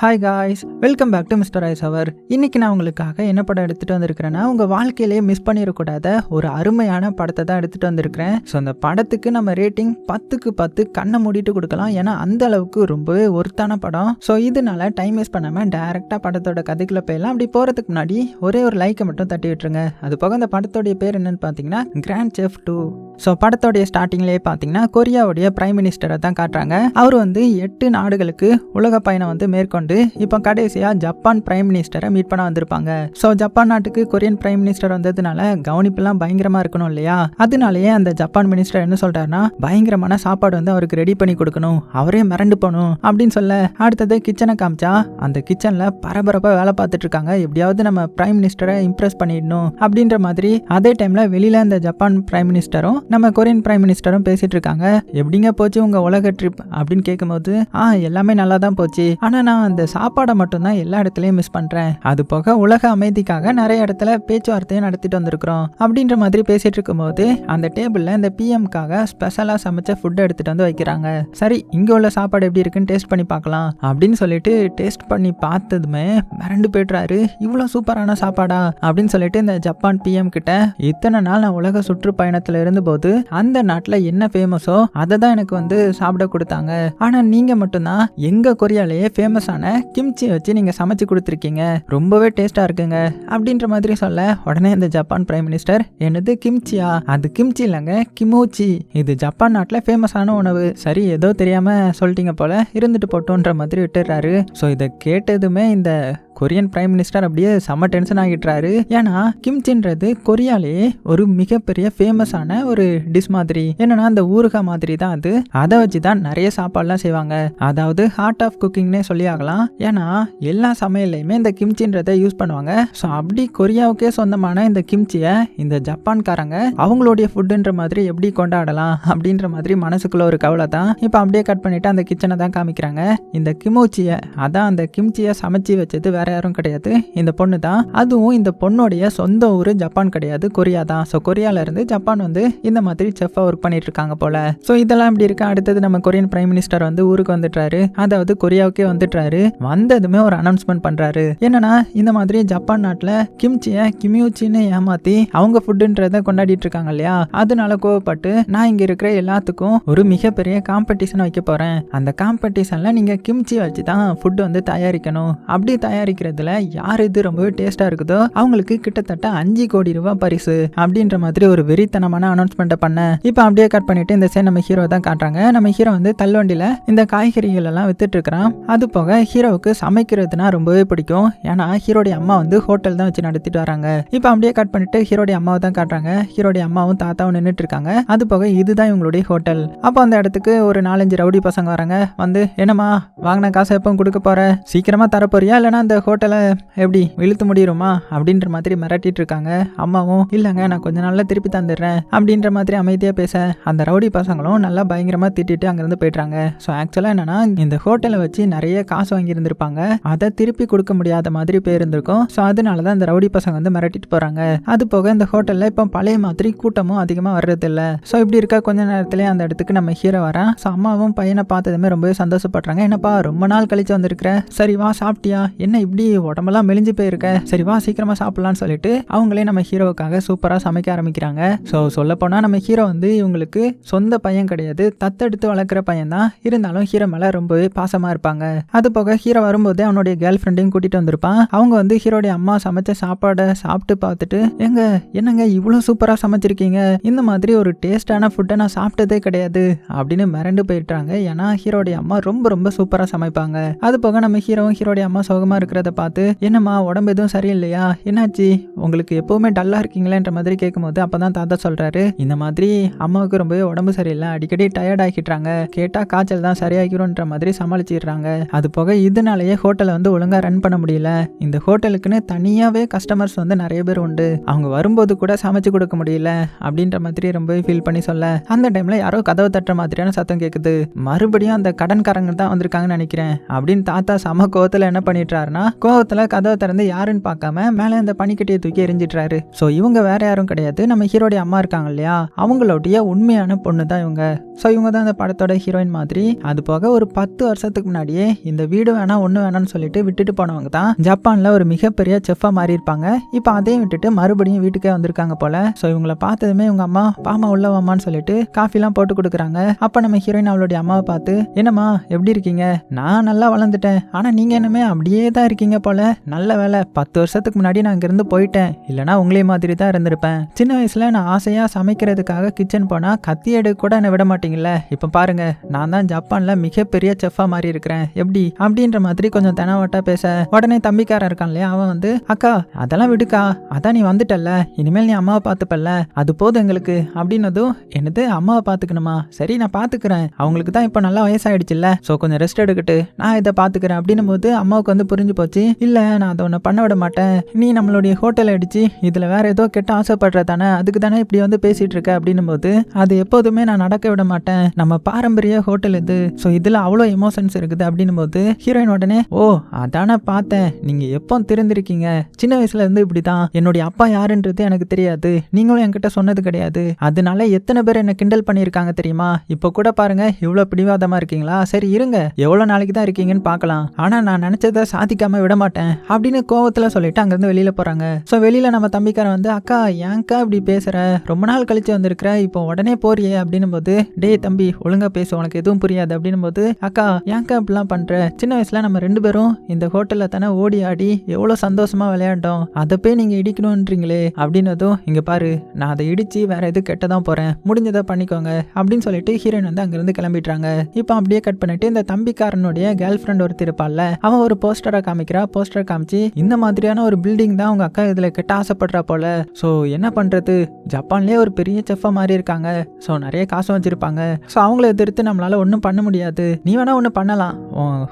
Hi guys welcome back to mister ice அவர் இன்றைக்கி நான் உங்களுக்காக என்ன படம் எடுத்துகிட்டு வந்திருக்கிறேன்னா உங்கள் வாழ்க்கையிலேயே மிஸ் பண்ணிடக்கூடாத ஒரு அருமையான படத்தை தான் எடுத்துகிட்டு வந்திருக்கிறேன். ஸோ அந்த படத்துக்கு நம்ம ரேட்டிங் பத்துக்கு பத்து கண்ணை மூடிட்டு கொடுக்கலாம். ஏன்னா அந்த அளவுக்கு ரொம்பவே ஒர்த்தான படம். ஸோ இதனால டைம் வேஸ்ட் பண்ணாமல் டேரெக்டாக படத்தோட கதைக்குள்ள போயிடலாம். அப்படி போகிறதுக்கு முன்னாடி ஒரே ஒரு லைக்கை மட்டும் தட்டி விட்டுருங்க. அது போக அந்த படத்தோடைய பேர் என்னன்னு பார்த்தீங்கன்னா கிராண்ட் செஃப் டூ ஸோ படத்தோடைய ஸ்டார்டிங்லேயே பார்த்தீங்கன்னா கொரியாவுடைய பிரைம் மினிஸ்டரை தான் காட்டுறாங்க. அவர் வந்து எட்டு நாடுகளுக்கு உலக பயணம் வந்து மேற்கொண்டு இப்போ கடைசியாக ஜப்பான் பிரைம் மினிஸ்டரை மீட் பண்ண வந்திருப்பாங்க. ஸோ ஜப்பான் நாட்டுக்கு கொரியன் பிரைம் மினிஸ்டர் வந்ததுனால கவனிப்புலாம் பயங்கரமாக இருக்கணும் இல்லையா? அதனாலேயே அந்த ஜப்பான் மினிஸ்டர் என்ன சொல்கிறாருன்னா பயங்கரமான சாப்பாடு வந்து அவருக்கு ரெடி பண்ணி கொடுக்கணும். அவரே மிரண்டு போகணும் அப்படின்னு சொல்ல அடுத்தது கிச்சனை காமிச்சா அந்த கிச்சனில் பரபரப்பாக வேலை பார்த்துட்டு இருக்காங்க. எப்படியாவது நம்ம பிரைம் மினிஸ்டரை இம்ப்ரெஸ் பண்ணிடணும் அப்படின்ற மாதிரி அதே டைமில் வெளியில் அந்த ஜப்பான் பிரைம் மினிஸ்டரும் நம்ம கொரியன் பிரைம் மினிஸ்டரும் பேசிட்டு இருக்காங்க. எப்படிங்க போச்சு உங்கள் உலக ட்ரிப் அப்படின்னு கேட்கும்போது ஆ எல்லாமே நல்லா தான் போச்சு. ஆனால் நான் அந்த சாப்பாடை மட்டும்தான் எல்லா இடத்துலயும் மிஸ் பண்றேன். அது போக உலக அமைதிக்காக நிறைய இடத்துல பேச்சுவார்த்தையும் நடத்திட்டு வந்திருக்கிறோம். அப்படின்ற மாதிரி பேசிட்டு இருக்கும்போது அந்த டேபிள்ல இந்த பிஎம்காக ஸ்பெஷலா சமைச்ச ஃபுட் எடுத்துட்டு வந்து வைக்கிறாங்க. சரி இங்க உள்ள சாப்பாடு எப்படி இருக்குன்னு டேஸ்ட் பண்ணி பார்க்கலாம். அப்படின்னு சொல்லிட்டு டேஸ்ட் பண்ணி பார்த்ததுமே மிரண்டு போய்ட்றாரு. இவ்வளோ சூப்பரான சாப்பாடா? அப்படின்னு சொல்லிட்டு இந்த ஜப்பான் பிஎம் கிட்ட இத்தனை நாள் நான் உலக சுற்றுப்பயணத்துல இருந்தபோது அந்த நாட்டில் என்ன ஃபேமஸோ அதை தான் எனக்கு வந்து சாப்பிட கொடுத்தாங்க. ஆனால் நீங்கள் மட்டும்தான் எங்கள் கொரியாலேயே ஃபேமஸான கிம்ச்சியை வச்சு நீங்கள் சமைச்சு கொடுத்துருக்கீங்க. ரொம்பவே டேஸ்ட்டாக இருக்குங்க. அப்படின்ற மாதிரி சொல்ல உடனே இந்த ஜப்பான் பிரைம் மினிஸ்டர் என்னது கிம்ச்சியா? அது கிம்ச்சி இல்லைங்க கிமோச்சி. இது ஜப்பான் நாட்டில் ஃபேமஸான உணவு. சரி ஏதோ தெரியாமல் சொல்லிட்டீங்க போல இருந்துட்டு போட்டோன்ற மாதிரி விட்டுறாரு ஸோ இதை கேட்டதுமே இந்த கொரியன் பிரைம் மினிஸ்டர் அப்படியே செம்ம டென்ஷன் ஆகிட்டுறாரு ஏன்னா கிம்ச்சின்றது கொரியாலேயே ஒரு மிகப்பெரிய ஃபேமஸான ஒரு டிஷ் மாதிரி. என்னன்னா அந்த ஊறுகாய் மாதிரி தான் அது. அதை வச்சு தான் நிறைய சாப்பாடுலாம் செய்வாங்க. அதாவது ஹார்ட் ஆஃப் குக்கிங்னே சொல்லி ஆகலாம். ஏன்னா எல்லா சமையல்லையுமே இந்த கிம்ச்சின்றதை யூஸ் பண்ணுவாங்க. ஸோ அப்படி கொரியாவுக்கே சொந்தமான இந்த கிம்ச்சியை இந்த ஜப்பான்காரங்க அவங்களுடைய ஃபுட்டுன்ற மாதிரி எப்படி கொண்டாடலாம் அப்படின்ற மாதிரி மனசுக்குள்ள ஒரு கவலை தான் இப்போ அப்படியே கட் பண்ணிட்டு அந்த கிச்சனை தான் காமிக்கிறாங்க. இந்த கிமோச்சியை அதான் அந்த கிம்ச்சியை சமைச்சு வச்சது வேற யாரும் கிடையாது. இந்த பொண்ணு தான். அதுவும் இந்த பொண்ணுடைய சொந்த ஊர் ஜப்பான் கிடையாது கொரியா தான். ஸோ கொரியால இருந்து ஜப்பான் வந்து இந்த மாதிரி செஃப்பாக ஒர்க் பண்ணிட்டு இருக்காங்க போல. ஸோ இதெல்லாம் இப்படி இருக்கு? அடுத்தது நம்ம கொரியன் பிரைம் மினிஸ்டர் வந்து ஊருக்கு வந்துட்டாரு. அதாவது கொரியாவுக்கே வந்துட்டாரு. வந்ததுமே ஒரு அனௌன்ஸ்மெண்ட் பண்றாரு. என்னன்னா இந்த மாதிரி ஜப்பான் நாட்டில் கிம்ச்சியை கிமியூச்சின்னு ஏமாத்தி அவங்க ஃபுட்டுன்றத கொண்டாடிட்டு இருக்காங்க இல்லையா? அதனால கோவப்பட்டு நான் இங்க இருக்கிற எல்லாத்துக்கும் ஒரு மிகப்பெரிய காம்படிஷன் வைக்க போறேன். அந்த காம்படிஷன்ல நீங்க கிம்ச்சி வச்சு தான் ஃபுட் வந்து தயாரிக்கணும். அப்படி தயாரிக்கிறதுல யார் இது ரொம்பவே டேஸ்டா இருக்குதோ அவங்களுக்கு கிட்டத்தட்ட அஞ்சு கோடி ரூபாய் பரிசு அப்படின்ற மாதிரி ஒரு வெறித்தனமான அனௌன்ஸ்மெண்ட்டை பண்ணேன் இப்போ அப்படியே கட் பண்ணிட்டு இந்த சைடு நம்ம ஹீரோ தான் காட்டுறாங்க. நம்ம ஹீரோ வந்து தள்ளுவண்டியில இந்த காய்கறிகள் எல்லாம் வித்துட்டு இருக்கிறான். அது போக ஹீரோவுக்கு சமைக்கிறதுனா ரொம்பவே பிடிக்கும். ஏன்னா ஹீரோடைய அம்மா வந்து ஹோட்டல் தான் வச்சு நடத்திட்டு வராங்க. இப்போ அப்படியே கட் பண்ணிட்டு ஹீரோடைய அம்மாவை தான் காட்டுறாங்க. ஹீரோடைய அம்மாவும் தாத்தாவும் நின்றுட்டு இருக்காங்க. அது போக இதுதான் இவங்களுடைய ஹோட்டல். அப்போ அந்த இடத்துக்கு ஒரு நாலஞ்சு ரவுடி பசங்க வராங்க. வந்து என்னம்மா வாங்கின காசை எப்போ கொடுக்க போற? சீக்கிரமா தரப்போறியா? இல்லைன்னா அந்த ஹோட்டலை எப்படி இழுத்து முடியுமா? அப்படின்ற மாதிரி மிரட்டிட்டு இருக்காங்க. அம்மாவும் இல்லைங்க நான் கொஞ்ச நாள்ல திருப்பி தந்துடுறேன். அப்படின்ற மாதிரி அமைதியாக பேச அந்த ரவுடி பசங்களும் நல்லா பயங்கரமாக திட்டிட்டு அங்கேருந்து போயிட்டாங்க ஸோ ஆக்சுவலாக என்னன்னா இந்த ஹோட்டலை வச்சு நிறைய காசு வாங்கியிருந்திருப்பாங்க. அதை திருப்பி கொடுக்க முடியாத மாதிரி போயிருந்திருக்கும். ஸோ அதனால தான் இந்த ரவுடி பசங்க வந்து மிரட்டிட்டு போகிறாங்க அது போக இந்த ஹோட்டலில் இப்போ பழைய மாதிரி கூட்டமும் அதிகமாக வர்றதில்ல. ஸோ இப்படி இருக்க கொஞ்ச நேரத்துலேயே அந்த இடத்துக்கு நம்ம ஹீரோ வரான் ஸோ அம்மாவும் பையனை பார்த்ததுமே ரொம்பவே சந்தோஷப்படுறாங்க. என்னப்பா ரொம்ப நாள் கழிச்சு வந்திருக்கிற? சரி வா சாப்பிட்டியா? என்ன இப்படி உடம்பெல்லாம் மெலிஞ்சு போயிருக்க? சரி வா சீக்கிரமாக சாப்பிட்லான்னு சொல்லிட்டு அவங்களே நம்ம ஹீரோவுக்காக சூப்பராக சமைக்க ஆரம்பிக்கிறாங்க. ஸோ சொல்லப்போனால் நம்ம ஹீரோ வந்து இவங்களுக்கு சொந்த பையன் கிடையாது. தத்தெடுத்து வளர்க்குற பையன் தான். இருந்தாலும் ஹீரோ மேலே ரொம்பவே பாசமாக இருப்பாங்க. அது போக ஹீரோ வரும்போதே அவனுடைய கேர்ள் ஃப்ரெண்டையும் கூட்டிட்டு வந்திருப்பான். அவங்க வந்து ஹீரோடைய அம்மா சமைச்ச சாப்பாடை சாப்பிட்டு பார்த்துட்டு எங்க என்னங்க இவ்வளோ சூப்பராக சமைச்சிருக்கீங்க? இந்த மாதிரி ஒரு டேஸ்டான ஃபுட்டை நான் சாப்பிட்டதே கிடையாது. அப்படின்னு மிரண்டு போயிட்டாங்க ஏன்னா ஹீரோடைய அம்மா ரொம்ப ரொம்ப சூப்பராக சமைப்பாங்க. அது போக நம்ம ஹீரோவும் ஹீரோடைய அம்மா சோகமாக இருக்கிறத பார்த்து என்னம்மா உடம்பு எதுவும் சரியில்லையா? என்னாச்சு? உங்களுக்கு எப்பவுமே டல்லாக இருக்கீங்களேன்ற மாதிரி கேட்கும்போது அப்போ தான் தாத்தா சொல்கிறாரு இந்த மாதிரி அம்மாவுக்கு ரொம்பவே உடம்பு சரியில்லை. அடிக்கடி டயர்ட் ஆகிட்டாங்க கேட்டால் காய்ச்சல் தான் சரியாகிரும்ன்ற மாதிரி சமாளிச்சிடுறாங்க. அது போக இதனாலேயே ஹோட்டலை வந்து ஒழுங்காக ரன் பண்ண முடியல. இந்த ஹோட்டலுக்குன்னு தனியாகவே கஸ்டமர்ஸ் வந்து நிறைய பேர் உண்டு. அவங்க வரும்போது கூட சமைச்சு கொடுக்க முடியல அப்படின்ற மாதிரி ரொம்பவே ஃபீல் பண்ணி சொல்ல. அந்த டைமில் யாரோ கதவை தட்டுற மாதிரியான சத்தம் கேட்குது மறுபடியும் அந்த கடன்காரங்க தான் வந்திருக்காங்கன்னு நினைக்கிறேன் அப்படின்னு தாத்தா சம கோவத்தில் என்ன பண்ணிட்டுறாருன்னா கோவத்தில் கதவை திறந்து யாருன்னு பார்க்காம மேலே அந்த பனிக்கட்டியை தூக்கி எரிஞ்சிட்றாரு. ஸோ இவங்க வேற யாரும் கிடையாது. நம்ம ஹீரோடைய அம்மா இருக்காங்க இல்லையா? அவங்களுடைய உண்மையான பொண்ணு தான் இவங்க. ஸோ இவங்க தான் அந்த படத்தோட ஹீரோயின் மாதிரி. அது போக ஒரு பத்து வருஷத்துக்கு முன்னாடியே இந்த வீடு வீடு வேணாம் ஒன்று வேணாம்னு சொல்லிட்டு விட்டுட்டு போனவங்க தான் ஜப்பானில் ஒரு மிகப்பெரிய செஃப்பாக மாறி இருப்பாங்க இப்போ அதையும் விட்டுட்டு மறுபடியும் வீட்டுக்கே வந்திருக்காங்க போல. ஸோ இவங்கள பார்த்ததுமே இவங்க அம்மா பாமா உள்ள வாமான்னு சொல்லிட்டு காஃபிலாம் போட்டு கொடுக்குறாங்க. அப்போ நம்ம ஹீரோயின் அவளுடைய அம்மாவை பார்த்து என்னம்மா எப்படி இருக்கீங்க? நான் நல்லா வளர்ந்துட்டேன். ஆனால் நீங்கள் என்னமே அப்படியே தான் இருக்கீங்க போல. நல்ல வேலை பத்து வருஷத்துக்கு முன்னாடி நான் இங்கேருந்து போயிட்டேன். இல்லைனா உங்களே மாதிரி தான் இருந்திருப்பேன். சின்ன வயசில் நான் ஆசையாக சமைக்கிறதுக்காக கிச்சன் போனால் கத்தி எடுக்க கூட என்னை விட மாட்டீங்கல்ல. இப்போ பாருங்க நான் தான் ஜப்பானில் மிகப்பெரிய செஃப்பாக மாறி இருக்கிறேன் எப்படி? அப்படி அப்படின்ற மாதிரி கொஞ்சம் தெனாவட்டா பேச உடனே தம்பிக்காரன் இருக்கான் இல்லையா? அவன் வந்து அக்கா அதெல்லாம் விடுக்கா. அதான் நீ வந்துட்டல்ல. இனிமேல் நீ அம்மாவை பார்த்துப்பல்ல. அது போதும் எங்களுக்கு. அப்படின்னதும் என்னது? அம்மாவை பார்த்துக்கணுமா? சரி நான் பார்த்துக்கிறேன். அவங்களுக்கு தான் இப்போ நல்லா வயசாயிடுச்சுல்ல. ஸோ கொஞ்சம் ரெஸ்ட் எடுக்கட்டு. நான் இதை பார்த்துக்கிறேன். அப்படின்னும் போது அம்மாவுக்கு வந்து புரிஞ்சு போச்சு. இல்லை நான் அதை ஒன்று பண்ண விட மாட்டேன். நீ நம்மளுடைய ஹோட்டல் அடிச்சு இதில் வேற ஏதோ கெட்ட ஆசைப்படுற தானே. அதுக்கு தானே இப்படி வந்து பேசிட்டு இருக்க? அப்படின்னும் போது அது எப்போதுமே நான் நடக்க விட மாட்டேன். நம்ம பாரம்பரிய ஹோட்டல் இது. ஸோ இதில் அவ்வளோ எமோஷன்ஸ் இருக்குது. அப்படின்னும் போது ஹீரோயின் உடனே ஓ அதானே பார்த்தேன். நீங்கள் எப்போ திருந்திருக்கீங்க சின்ன வயசுல இருந்து இப்படி தான் என்னுடைய அப்பா யாருன்றது எனக்கு தெரியாது. நீங்களும் என்கிட்ட சொன்னது கிடையாது. அதனால எத்தனை பேர் என்ன கிண்டல் பண்ணியிருக்காங்க தெரியுமா? இப்போ கூட பாருங்க இவ்வளோ பிடிவாதமா இருக்கீங்களா? சரி இருங்க. எவ்வளோ நாளைக்கு தான் இருக்கீங்கன்னு பார்க்கலாம். ஆனால் நான் நினைச்சதை சாதிக்காம விட மாட்டேன் அப்படின்னு கோவத்தில் சொல்லிட்டு அங்கேருந்து வெளியில் போகிறாங்க ஸோ வெளியில் நம்ம தம்பிக்காரன் வந்து அக்கா ஏன்க்கா இப்படி பேசுகிற ரொம்ப நாள் கழிச்சு வந்திருக்கிற. இப்போ உடனே போறியே அப்படின்னும் போது டேய் தம்பி ஒழுங்கா பேசு. உனக்கு எதுவும் புரியாது. அப்படின்னும் போது அக்கா ஏன்க்கா இப்படிலாம் பண்ற? சின்ன வயசில் நம்ம ரெண்டு பேரும் இந்த ஹோட்டலில் தானே ஓடி ஆடி எவ்வளோ சந்தோஷமா விளையாண்டோம். அதை போய் நீங்க இடிக்கணுன்றீங்களே அப்படின்னதும் இங்கே பாரு நான் அதை இடிச்சு வேற எது கெட்ட தான் போறேன். முடிஞ்சதை பண்ணிக்கோங்க அப்படின்னு சொல்லிட்டு ஹீரோயின் வந்து அங்கிருந்து கிளம்பிடுறாங்க. இப்போ அப்படியே கட் பண்ணிட்டு இந்த தம்பிக்காரனுடைய கேர்ள் ஃப்ரெண்ட் ஒருத்தர் இருப்பாள்ல அவன் ஒரு போஸ்டரை காமிக்கிறா. போஸ்டர் காமிச்சு இந்த மாதிரியான ஒரு பில்டிங் தான் உங்க அக்கா இதுல கெட்ட ஆசைப்படுறா போல. ஸோ என்ன பண்றது? ஜப்பான்லேயே ஒரு பெரிய செஃப்பாக மாதிரி இருக்காங்க. ஸோ நிறைய காசும் வச்சிருப்பாங்க. ஸோ அவங்கள எதிர்த்து நம்மளால ஒன்றும் பண்ண முடியாது. நீ வேணா ஒன்று பண்ணலாம்.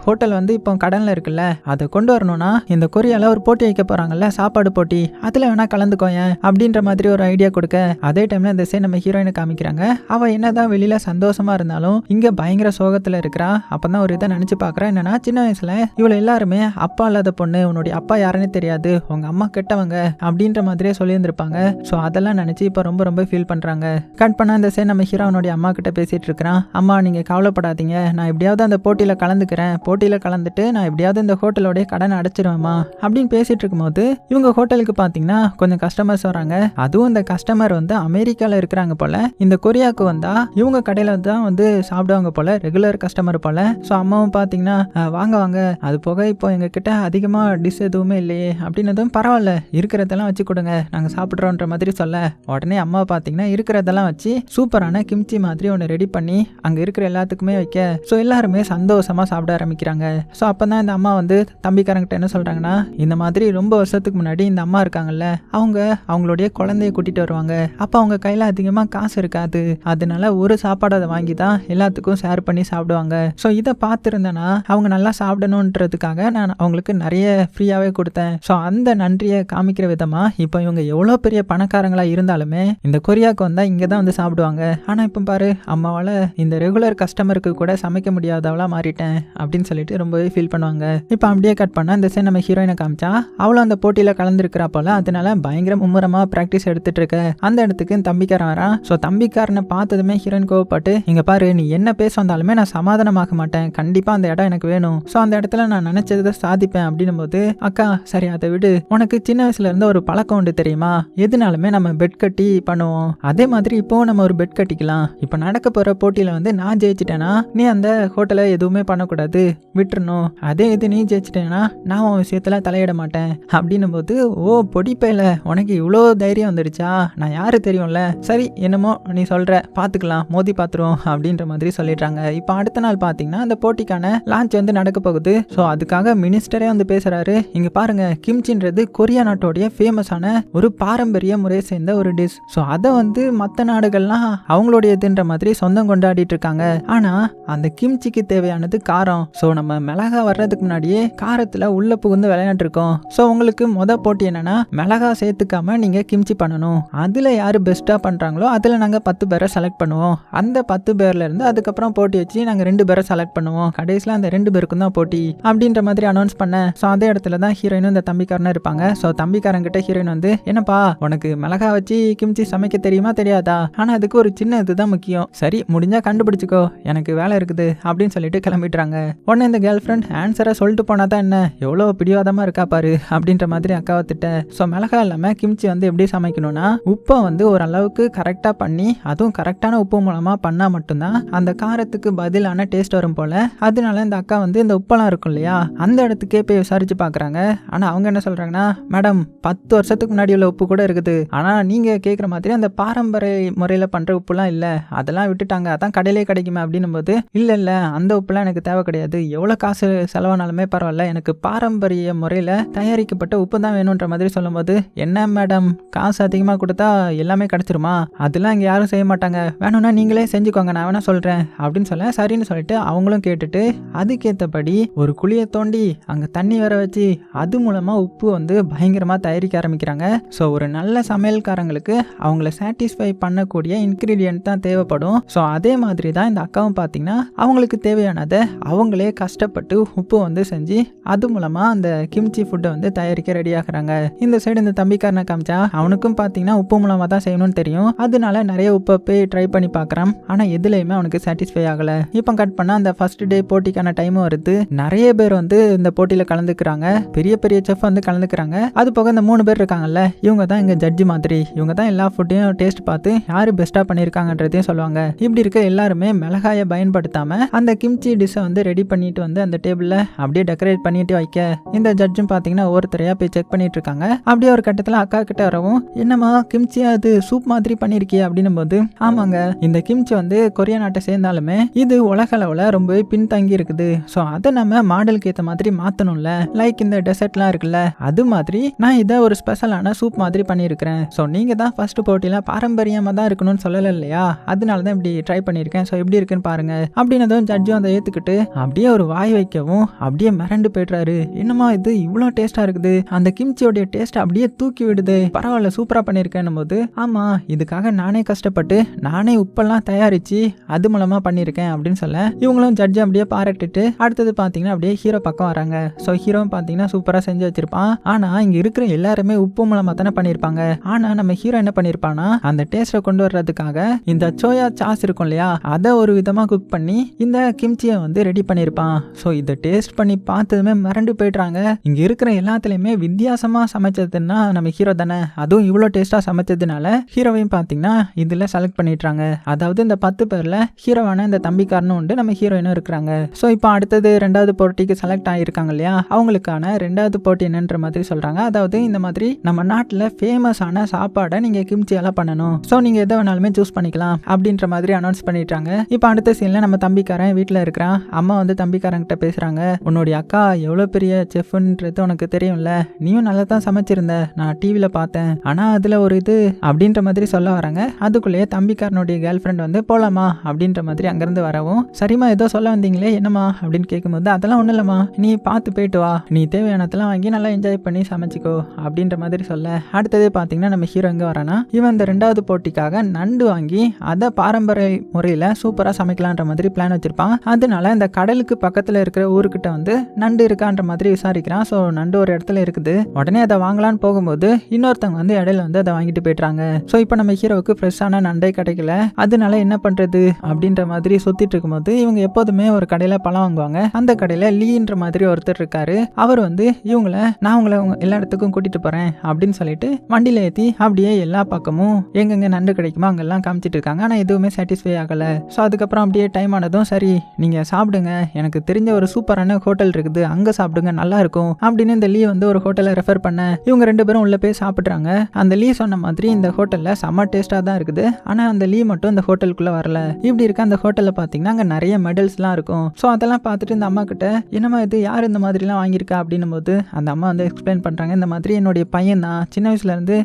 ஹோட்டல் ஹோட்டல் வந்து இப்போ கடனில் இருக்குல்ல அதை கொண்டு வரணும்னா இந்த கொரியால ஒரு போட்டி வைக்க போறாங்கல்ல சாப்பாடு போட்டி அதில் வேணா கலந்துக்கோயேன் அப்படின்ற மாதிரி ஒரு ஐடியா கொடுக்க அதே டைம்ல இந்த சே நம்ம ஹீரோயினை காமிக்கிறாங்க. அவ என்னதான் வெளியில சந்தோஷமா இருந்தாலும் இங்க பயங்கர சோகத்துல இருக்கிறா. அப்பதான் ஒரு இதை நினைச்சு பார்க்கறா. என்னன்னா சின்ன வயசுல இவள எல்லாருமே அப்பா இல்லாத பொண்ணு உன்னுடைய அப்பா யாருன்னு தெரியாது உங்க அம்மா கெட்டவங்க அப்படின்ற மாதிரியே சொல்லியிருந்திருப்பாங்க. ஸோ அதெல்லாம் நினைச்சு இப்போ ரொம்ப ரொம்ப ஃபீல் பண்றாங்க. கட் பண்ணால் இந்த சே நம்ம ஹீரோனுடைய அம்மா கிட்ட பேசிட்டு இருக்கிறான். அம்மா நீங்க கவலைப்படாதீங்க. நான் எப்படியாவது அந்த போட்டியில கலந்துக்கிறேன். போட்டியில கலந்துட்டு நான் எப்படியாவது இந்த ஹோட்டலோடைய கடனை அடைச்சிருவேமா அப்படின்னு பேசிட்டு இருக்கும்போது இவங்க ஹோட்டலுக்கு பார்த்தீங்கன்னா கொஞ்சம் கஸ்டமர்ஸ் வராங்க. அதுவும் இந்த கஸ்டமர் வந்து அமெரிக்காவில் இருக்கிறாங்க போல. இந்த கொரியாவுக்கு வந்தா இவங்க கடையில தான் வந்து சாப்பிடுவாங்க போல ரெகுலர் கஸ்டமர் போல. ஸோ அம்மாவும் பார்த்தீங்கன்னா வாங்க வாங்க. அது போக இப்போ எங்ககிட்ட அதிகமாக டிஷ் எதுவுமே இல்லையே அப்படின்னதும் பரவாயில்ல இருக்கிறதெல்லாம் வச்சு கொடுங்க. நாங்கள் சாப்பிட்றோன்ற மாதிரி சொல்ல. உடனே அம்மா பார்த்தீங்கன்னா இருக்கிறதெல்லாம் வச்சு சூப்பரான கிம்ச்சி மாதிரி ஒன்று ரெடி பண்ணி அங்கே இருக்கிற எல்லாத்துக்குமே வைக்க. ஸோ எல்லாருமே சந்தோஷமாக சாப்பிட ஆரம்பிக்கிறாங்க. ஸோ அப்போ தான் இந்த அம்மா வந்து தம்பிக்காரங்கிட்ட என்ன சொல்கிறாங்கன்னா இந்த மாதிரி ரொம்ப வருஷத்துக்கு முன்னாடி இந்த அம்மா இருக்காங்கல்ல அவங்க அவங்களுடைய குழந்தைய கூட்டிகிட்டு வருவாங்க. அப்போ அவங்க கையில் அதிகமாக காசு இருக்காது. அதனால ஒரு சாப்பாடு அதை வாங்கி தான் எல்லாத்துக்கும் ஷேர் பண்ணி சாப்பிடுவாங்க. ஸோ இதை பார்த்துருந்தேன்னா அவங்க நல்லா சாப்பிடணுன்றதுக்காக நான் அவங்களுக்கு நிறைய ஃப்ரீயாகவே கொடுத்தேன். ஸோ அந்த நன்றியை காமிக்கிற விதமாக இப்போ இவங்க எவ்வளோ பெரிய பணக்காரங்களாக இருந்தாலுமே இந்த கொரியாவுக்கு வந்தால் இங்கே தான் வந்து சாப்பிடுவாங்க. ஆனால் இப்போ பாரு அம்மாவால் இந்த ரெகுலர் கஸ்டமருக்கு கூட சமைக்க முடியாதவளாக மாறிட்டேன் அப்படின்னு சொல்லிட்டு ரொம்பவே ஃபீல் பண்ணுவாங்க. இப்போ அப்படியே கட் பண்ணால் இந்த சைன் நம்ம ஹீரோயினை காமிச்சா அவளும் அந்த போட்டியில் கலந்துருக்கிறா போல அதனால பயங்கர மும்முரமாக ப்ராக்டிஸ் எடுத்துட்டு இருக்க. அந்த இடத்துக்கு தம்பிக்காரன் வரான் ஸோ தம்பிக்காரனை பார்த்ததுமே ஹீரோயின் கோவப்பட்டு இங்கே பாரு நீ என்ன பேச வந்தாலுமே நான் சமாதானமாக மாட்டேன். கண்டிப்பாக அந்த இடம் எனக்கு வேணும். ஸோ அந்த இடத்துல நான் நினைச்சதை சாதிப்பேன். அப்படின்னும் போது அக்கா சரி அதை விடு. உனக்கு சின்ன வயசுல இருந்து ஒரு பழக்கம் உண்டு தெரியுமா? எதுனாலுமே நம்ம பெட் கட்டி பண்ணுவோம். அதே மாதிரி இப்போ நம்ம ஒரு பெட் கட்டிக்கலாம். இப்போ நடக்க போற போட்டியில வந்து நான் ஜெயிச்சிட்டேன்னா நீ அந்த ஹோட்டலை எதுவுமே பண்ணக்கூடாது. விட்டுறணும். அதே இது நீ ஜெயிச்சிட்டேன்னா நான் உன் விஷயத்தில் தலையிட மாட்டேன். அப்படின்னும் போது ஓ பொடிப்பையில உனக்கு இவ்வளோ தைரியம் வந்துடுச்சா? நான் யாரு தெரியும்ல? சரி என்னமோ நீ சொல்ற. பார்த்துக்கலாம் மோதி பார்த்துருவோம் அப்படின்ற மாதிரி சொல்லிடுறாங்க. இப்போ அடுத்த நாள் பார்த்தீங்கன்னா அந்த போட்டிக்கான லான்ச் வந்து நடக்க போகுது. ஸோ அதுக்காக மினிஸ்டரே வந்து பேசுறாரு. இங்க பாருங்க. கிம்ச்சின்றது கொரியா நாட்டோடைய ஃபேமஸான ஒரு பாரம்பரிய முறையை சேர்ந்த ஒரு டிஷ் ஸோ அதை வந்து மற்ற நாடுகள்லாம் அவங்களுடையதுன்ற மாதிரி சொந்தம் கொண்டாடிட்டு இருக்காங்க. ஆனா அந்த கிம்ச்சிக்கு தேவையானது காரம். ஸோ நம்ம மிளகா வர்றதுக்கு முன்னாடியே காரத்தில் உள்ளே புகுந்து விளையாண்டுருக்கோம். ஸோ உங்களுக்கு மொதல் போட்டி என்னென்னா மிளகா சேர்த்துக்காம நீங்கள் கிம்ச்சி பண்ணணும். அதில் யார் பெஸ்ட்டாக பண்ணுறாங்களோ அதில் நாங்கள் பத்து பேரை செலக்ட் பண்ணுவோம். அந்த பத்து பேர்லேருந்து அதுக்கப்புறம் போட்டி வச்சு நாங்கள் ரெண்டு பேரை செலக்ட் பண்ணுவோம். கடைசியில் அந்த ரெண்டு பேருக்கும் தான் போட்டி அப்படின்ற மாதிரி அனௌன்ஸ் பண்ணேன் ஸோ அதே இடத்துல தான் ஹீரோயினும் இந்த தம்பிக்காரனும் இருப்பாங்க. ஸோ தம்பிக்காரங்கிட்ட ஹீரோயின் வந்து என்னப்பா உனக்கு மிளகா வச்சு கிம்ச்சி சமைக்க தெரியுமா தெரியாதா? ஆனால் அதுக்கு ஒரு சின்ன இதுதான் முக்கியம். சரி முடிஞ்சால் கண்டுபிடிச்சிக்கோ. எனக்கு வேலை இருக்குது அப்படின்னு சொல்லிட்டு கிளம்பிடுறாங்க. உடனே இந்த கேர்ள் ஃப்ரெண்ட் ஆன்சரை சொல்லிட்டு போனா தான் என்ன? எவ்வளோ பிடிவாதமாக இருக்கா பாரு அப்படின்ற மாதிரி அக்காவை திட்ட. ஸோ மிளகா இல்லாமல் கிம்ச்சி வந்து எப்படி சமைக்கணும்னா உப்பை வந்து ஓரளவுக்கு கரெக்டாக பண்ணி அதுவும் கரெக்டான உப்பு மூலமாக பண்ணால் மட்டும்தான் அந்த காரத்துக்கு பதிலான டேஸ்ட் வரும் போல். அதனால இந்த அக்கா வந்து இந்த உப்பெல்லாம் இருக்கும் இல்லையா அந்த இடத்துக்கே போய் விசாரிச்சு பார்க்குறாங்க ஆனால் அவங்க என்ன சொல்கிறாங்கன்னா மேடம் பத்து வருஷத்துக்கு முன்னாடி உள்ள உப்பு கூட இருக்குது. ஆனால் நீங்கள் கேட்குற மாதிரி அந்த பாரம்பரிய முறையில் பண்ணுற உப்புலாம் இல்லை. அதெல்லாம் விட்டுட்டாங்க. அதான் கடையிலே கிடைக்குமே அப்படின்னும் போது இல்லை இல்லை அந்த உப்புலாம் எனக்கு தேவை கிடையாது. எவ்வளோ காசு செலவானாலுமே பரவாயில்ல. எனக்கு பாரம்பரிய முறையில் தயாரிக்கப்பட்ட உப்பு தான் வேணுன்ற மாதிரி சொல்லும்போது என்ன மேடம் காசு அதிகமாக கொடுத்தா எல்லாமே கிடச்சிருமா? அதெல்லாம் இங்கே யாரும் செய்ய மாட்டாங்க. வேணும்னா நீங்களே செஞ்சுக்கோங்க நான் வேணா சொல்கிறேன் அப்படின்னு சொல்ல சரின்னு சொல்லிட்டு அவங்களும் கேட்டுட்டு அதுக்கேற்றபடி ஒரு குழியை தோண்டி அங்கே தண்ணி வர வச்சு அது மூலமாக உப்பு வந்து பயங்கரமாக தயாரிக்க ஆரம்பிக்கிறாங்க. ஸோ ஒரு நல்ல சமையல்காரங்களுக்கு அவங்கள சாட்டிஸ்ஃபை பண்ணக்கூடிய இன்க்ரீடியன்ட் தான் தேவைப்படும். ஸோ அதே மாதிரி தான் இந்த அக்காவும் பார்த்தீங்கன்னா அவங்களுக்கு தேவையானதை அவங்களே கஷ்டப்பட்டு உப்பு வந்து செஞ்சு அது மூலமாக அந்த கிம்ச்சி ஃபுட்டை வந்து தயாரிக்க ரெடி ஆகுறாங்க. இந்த சைடு இந்த தம்பிக்காரனை காமிச்சா அவனுக்கும் பார்த்தீங்கன்னா உப்பு மூலமாக தான் செய்யணும்னு தெரியும். அதனால நிறைய உப்பை போய் ட்ரை பண்ணி பார்க்குறான் ஆனால் எதுலையுமே அவனுக்கு சாட்டிஸ்ஃபை ஆகலை. இப்போ கட் பண்ணால் அந்த ஃபர்ஸ்ட் டே போட்டிக்கான டைமும் வருது. நிறைய பேர் வந்து இந்த போட்டியில் கலந்துக்கிறாங்க. பெரிய பெரிய செஃப் வந்து கலந்துக்கிறாங்க. அது போக இந்த மூணு பேர் இருக்காங்கல்ல இவங்க தான் இங்கே ஜட்ஜி மாதிரி. இவங்க தான் எல்லா ஃபுட்டையும் டேஸ்ட் பார்த்து யார் பெஸ்ட்டாக பண்ணியிருக்காங்கன்றதையும் சொல்லுவாங்க. இப்படி இருக்க எல்லாருமே மிளகாயை பயன்படுத்தாமல் அந்த கிம்ச்சி டிஷ்ஷை வந்து ரெடி பண்ணிட்டு வந்து அந்த டேபிளில் அப்படியே டெக்கரேட் பண்ணிட்டு வைக்க. இந்த ஜட்ஜும் பார்த்தீங்கன்னா ஒவ்வொருத்தரையா போய் செக் பண்ணிட்டு இருக்காங்க. அப்படியே ஒரு கட்டத்தில் அக்கா கிட்ட வரவும் என்னம்மா கிம்ச்சி அது சூப் மாதிரி பண்ணியிருக்கியே அப்படின்னும் போது ஆமாங்க இந்த கிம்ச்சி வந்து கொரிய நாட்டை சேர்ந்தாலுமே இது உலக அளவில் ரொம்பவே பின்தங்கி இருக்குது. ஸோ அதை நம்ம மாடலுக்கு ஏற்ற மாதிரி மாற்றணும்ல லைக் இந்த டெசர்ட்லாம் இருக்குல்ல அது மாதிரி நான் இதை ஒரு ஸ்பெஷலான சூப் மாதிரி பண்ணியிருக்கிறேன் ஸோ நீங்கள் தான் ஃபர்ஸ்ட் போட்டியில் பாரம்பரியமாக தான் இருக்கணும்னு சொல்லலை இல்லையா? அதனால தான் இப்படி ட்ரை பண்ணியிருக்கேன் ஸோ எப்படி இருக்குன்னு பாருங்க அப்படின்னதும் ஜட்ஜும் அதை ஏற்றுக்கிட்டு அப்படியே ஒரு வாய் வைக்கவும் அப்படியே மிரண்டு போயிடுறாரு. என்னம்மா இது? இவ்வளோ டேஸ்ட்டாக இருக்குது. அந்த கிம்ச்சியோடைய டேஸ்ட் அப்படியே தூக்கி விடுது. பரவாயில்ல சூப்பராக பண்ணியிருக்கேன் போது ஆமாம் இதுக்காக நானே கஷ்டப்பட்டு நானே உப்பெல்லாம் தயாரித்து அது மூலமாக பண்ணியிருக்கேன் அப்படின்னு சொல்ல இவங்களும் ஜட்ஜ் அப்படியே பாராட்டிட்டு அடுத்தது பார்த்தீங்கன்னா அப்படியே ஹீரோ பக்கம் வராங்க. ஸோ ஹீரோவும் பார்த்தீங்கன்னா சூப்பராக செஞ்சு வச்சிருப்பான். ஆனால் இங்கே இருக்கிற எல்லாருமே உப்பு மூலமாக தானே பண்ணியிருப்பாங்க ஆனால் நம்ம ஹீரோ என்ன பண்ணியிருப்பானா அந்த டேஸ்ட்டை கொண்டு வர்றதுக்காக இந்த சோயா சாஸ் இருக்கும் இல்லையா அதை ஒரு விதமாக குக் பண்ணி இந்த கிம்ச்சியை வந்து ரெடி பண்ணியிருப்பான் ஸோ இதை டேஸ்ட் பண்ணி பார்த்ததுமே மிரண்டு போயிடுறாங்க. இங்கே இருக்கிற எல்லாத்துலேயுமே வித்தியாசமாக சமைச்சதுன்னா நம்ம ஹீரோ தானே. அதுவும் இவ்வளோ டேஸ்ட்டாக சமைச்சதுனால ஹீரோவையும் பார்த்தீங்கன்னா இதில் செலக்ட் பண்ணிடுறாங்க. அதாவது இந்த பத்து பேரில் ஹீரோவான இந்த தம்பிக்காரனும் உண்டு நம்ம ஹீரோயினும் இருக்கிறாங்க. ஸோ இப்போ அடுத்தது ரெண்டாவது போட்டிக்கு செலக்ட் ஆகியிருக்காங்க இல்லையா? அவங்களுக்கான ரெண்டாவது போட்டி என்னன்ற மாதிரி சொல்கிறாங்க அதாவது இந்த மாதிரி நம்ம நாட்டில் ஃபேமஸான சாப்பாடை நீங்கள் கிம்ச்சியெல்லாம் பண்ணணும். ஸோ நீங்கள் எதை வேணாலுமே சூஸ் பண்ணிக்கலாம் அப்படின்ற மாதிரி அனௌன்ஸ் பண்ணிட்டாங்க இப்போ அடுத்த சீனில் நம்ம தம்பிக்காரன் வீட்டில் இருக்கிறான். அம்மா வந்து தம்பிக்காரன் தம்பிக்காரங்கிட்ட பேசுகிறாங்க உன்னுடைய அக்கா எவ்வளோ பெரிய செஃப்ன்றது உனக்கு தெரியும்ல. நீயும் நல்லா தான் சமைச்சிருந்த. நான் டிவியில் பார்த்தேன். ஆனால் அதில் ஒரு இது அப்படின்ற மாதிரி சொல்ல வராங்க. அதுக்குள்ளேயே தம்பிக்காரனுடைய கேர்ள் ஃப்ரெண்ட் வந்து போகலாமா அப்படின்ற மாதிரி அங்கேருந்து வரவும் சரிம்மா ஏதோ சொல்ல வந்தீங்களே என்னம்மா? அப்படின்னு கேட்கும்போது அதெல்லாம் ஒன்றும் இல்லைம்மா. நீ பார்த்து போயிட்டு வா. நீ தேவையானதெல்லாம் வாங்கி நல்லா என்ஜாய் பண்ணி சமைச்சிக்கோ அப்படின்ற மாதிரி சொல்ல. அடுத்தது பார்த்தீங்கன்னா நம்ம ஹீரோ எங்கே வரானா இவன் இந்த ரெண்டாவது போட்டிக்காக நண்டு வாங்கி அதை பாரம்பரிய முறையில் சூப்பராக சமைக்கலான்ற மாதிரி பிளான் வச்சிருப்பான். அதனால இந்த கடலுக்கு பக்கத்தில் இருக்கிற ஊருக்கிட்ட வந்து நண்டு இருக்கான்ற மாதிரி விசாரிக்கிறான். ஸோ நண்டு ஒரு இடத்துல இருக்குது. உடனே அதை வாங்கலான்னு போகும்போது இன்னொருத்தவங்க வந்து இடையில வந்து அதை வாங்கிட்டு போயிடுறாங்க. ஸோ இப்போ நம்ம ஹீரோவுக்கு ஃப்ரெஷ்ஷான நண்டே கிடைக்கல. அதனால என்ன பண்ணுறது அப்படின்ற மாதிரி சுற்றிட்டு இருக்கும்போது இவங்க எப்போதுமே ஒரு கடையில் பழம் வாங்குவாங்க. அந்த கடையில் லீன்ற மாதிரி ஒருத்தர் இருக்காரு. அவர் வந்து இவங்கள நான் உங்களை எல்லா இடத்துக்கும் கூட்டிட்டு போறேன் அப்படின்னு சொல்லிட்டு வண்டியில ஏற்றி அப்படியே எல்லா பக்கமும் எங்கெங்க நண்டு கிடைக்குமோ அங்கெல்லாம் காமிச்சிட்டு இருக்காங்க. ஆனால் எதுவுமே சாட்டிஸ்ஃபை ஆகலை. ஸோ அதுக்கப்புறம் அப்படியே டைம் ஆனதும் சரி நீங்கள் சாப்பிடுங்க. எனக்கு தெரிஞ்ச ஒரு சூப்பரான ஹோட்டல் இருக்குது. அங்கே சாப்பிடுங்க நல்லா இருக்கும் அப்படின்னு இந்த லீ வந்து ஒரு ஹோட்டலை ரெஃபர் பண்ண இவங்க ரெண்டு பேரும் உள்ள போய் சாப்பிட்றாங்க. அந்த லீ சொன்ன மாதிரி இந்த ஹோட்டலில் செம்ம டேஸ்ட்டாக தான் இருக்குது. ஆனால் அந்த லீ மட்டும் இந்த ஹோட்டலுக்குள்ளே வரல. இப்படி இருக்க அந்த ஹோட்டலில் பார்த்தீங்கன்னா அங்கே நிறைய மெடல்ஸ்லாம் இருக்கும். ஸோ அதெல்லாம் பார்த்துட்டு இந்த அம்மா கிட்ட என்னம்மா இது? யார் இந்த மாதிரிலாம் வாங்கியிருக்கா? அப்படின்னும் போது அந்த அம்மா வந்து எக்ஸ்பிளைன் பண்ணுறாங்க இந்த மாதிரி என்னுடைய பையன் தான். சின்ன வயசுலேருந்து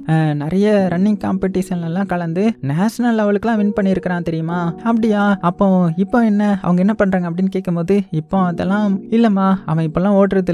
நிறைய ரன்னிங் காம்படிஷன்லாம் கலந்து நேஷனல் லெவலுக்குலாம் வின் பண்ணியிருக்கிறான் தெரியுமா? அப்படியா? அப்போ இப்போ என்ன? அவங்க என்ன பண்ணுறாங்க அப்படின்னு கேட்கும்போது இப்போ அதெல்லாம் இல்லைம்மா அவன் இப்போல்லாம் ஓடுறது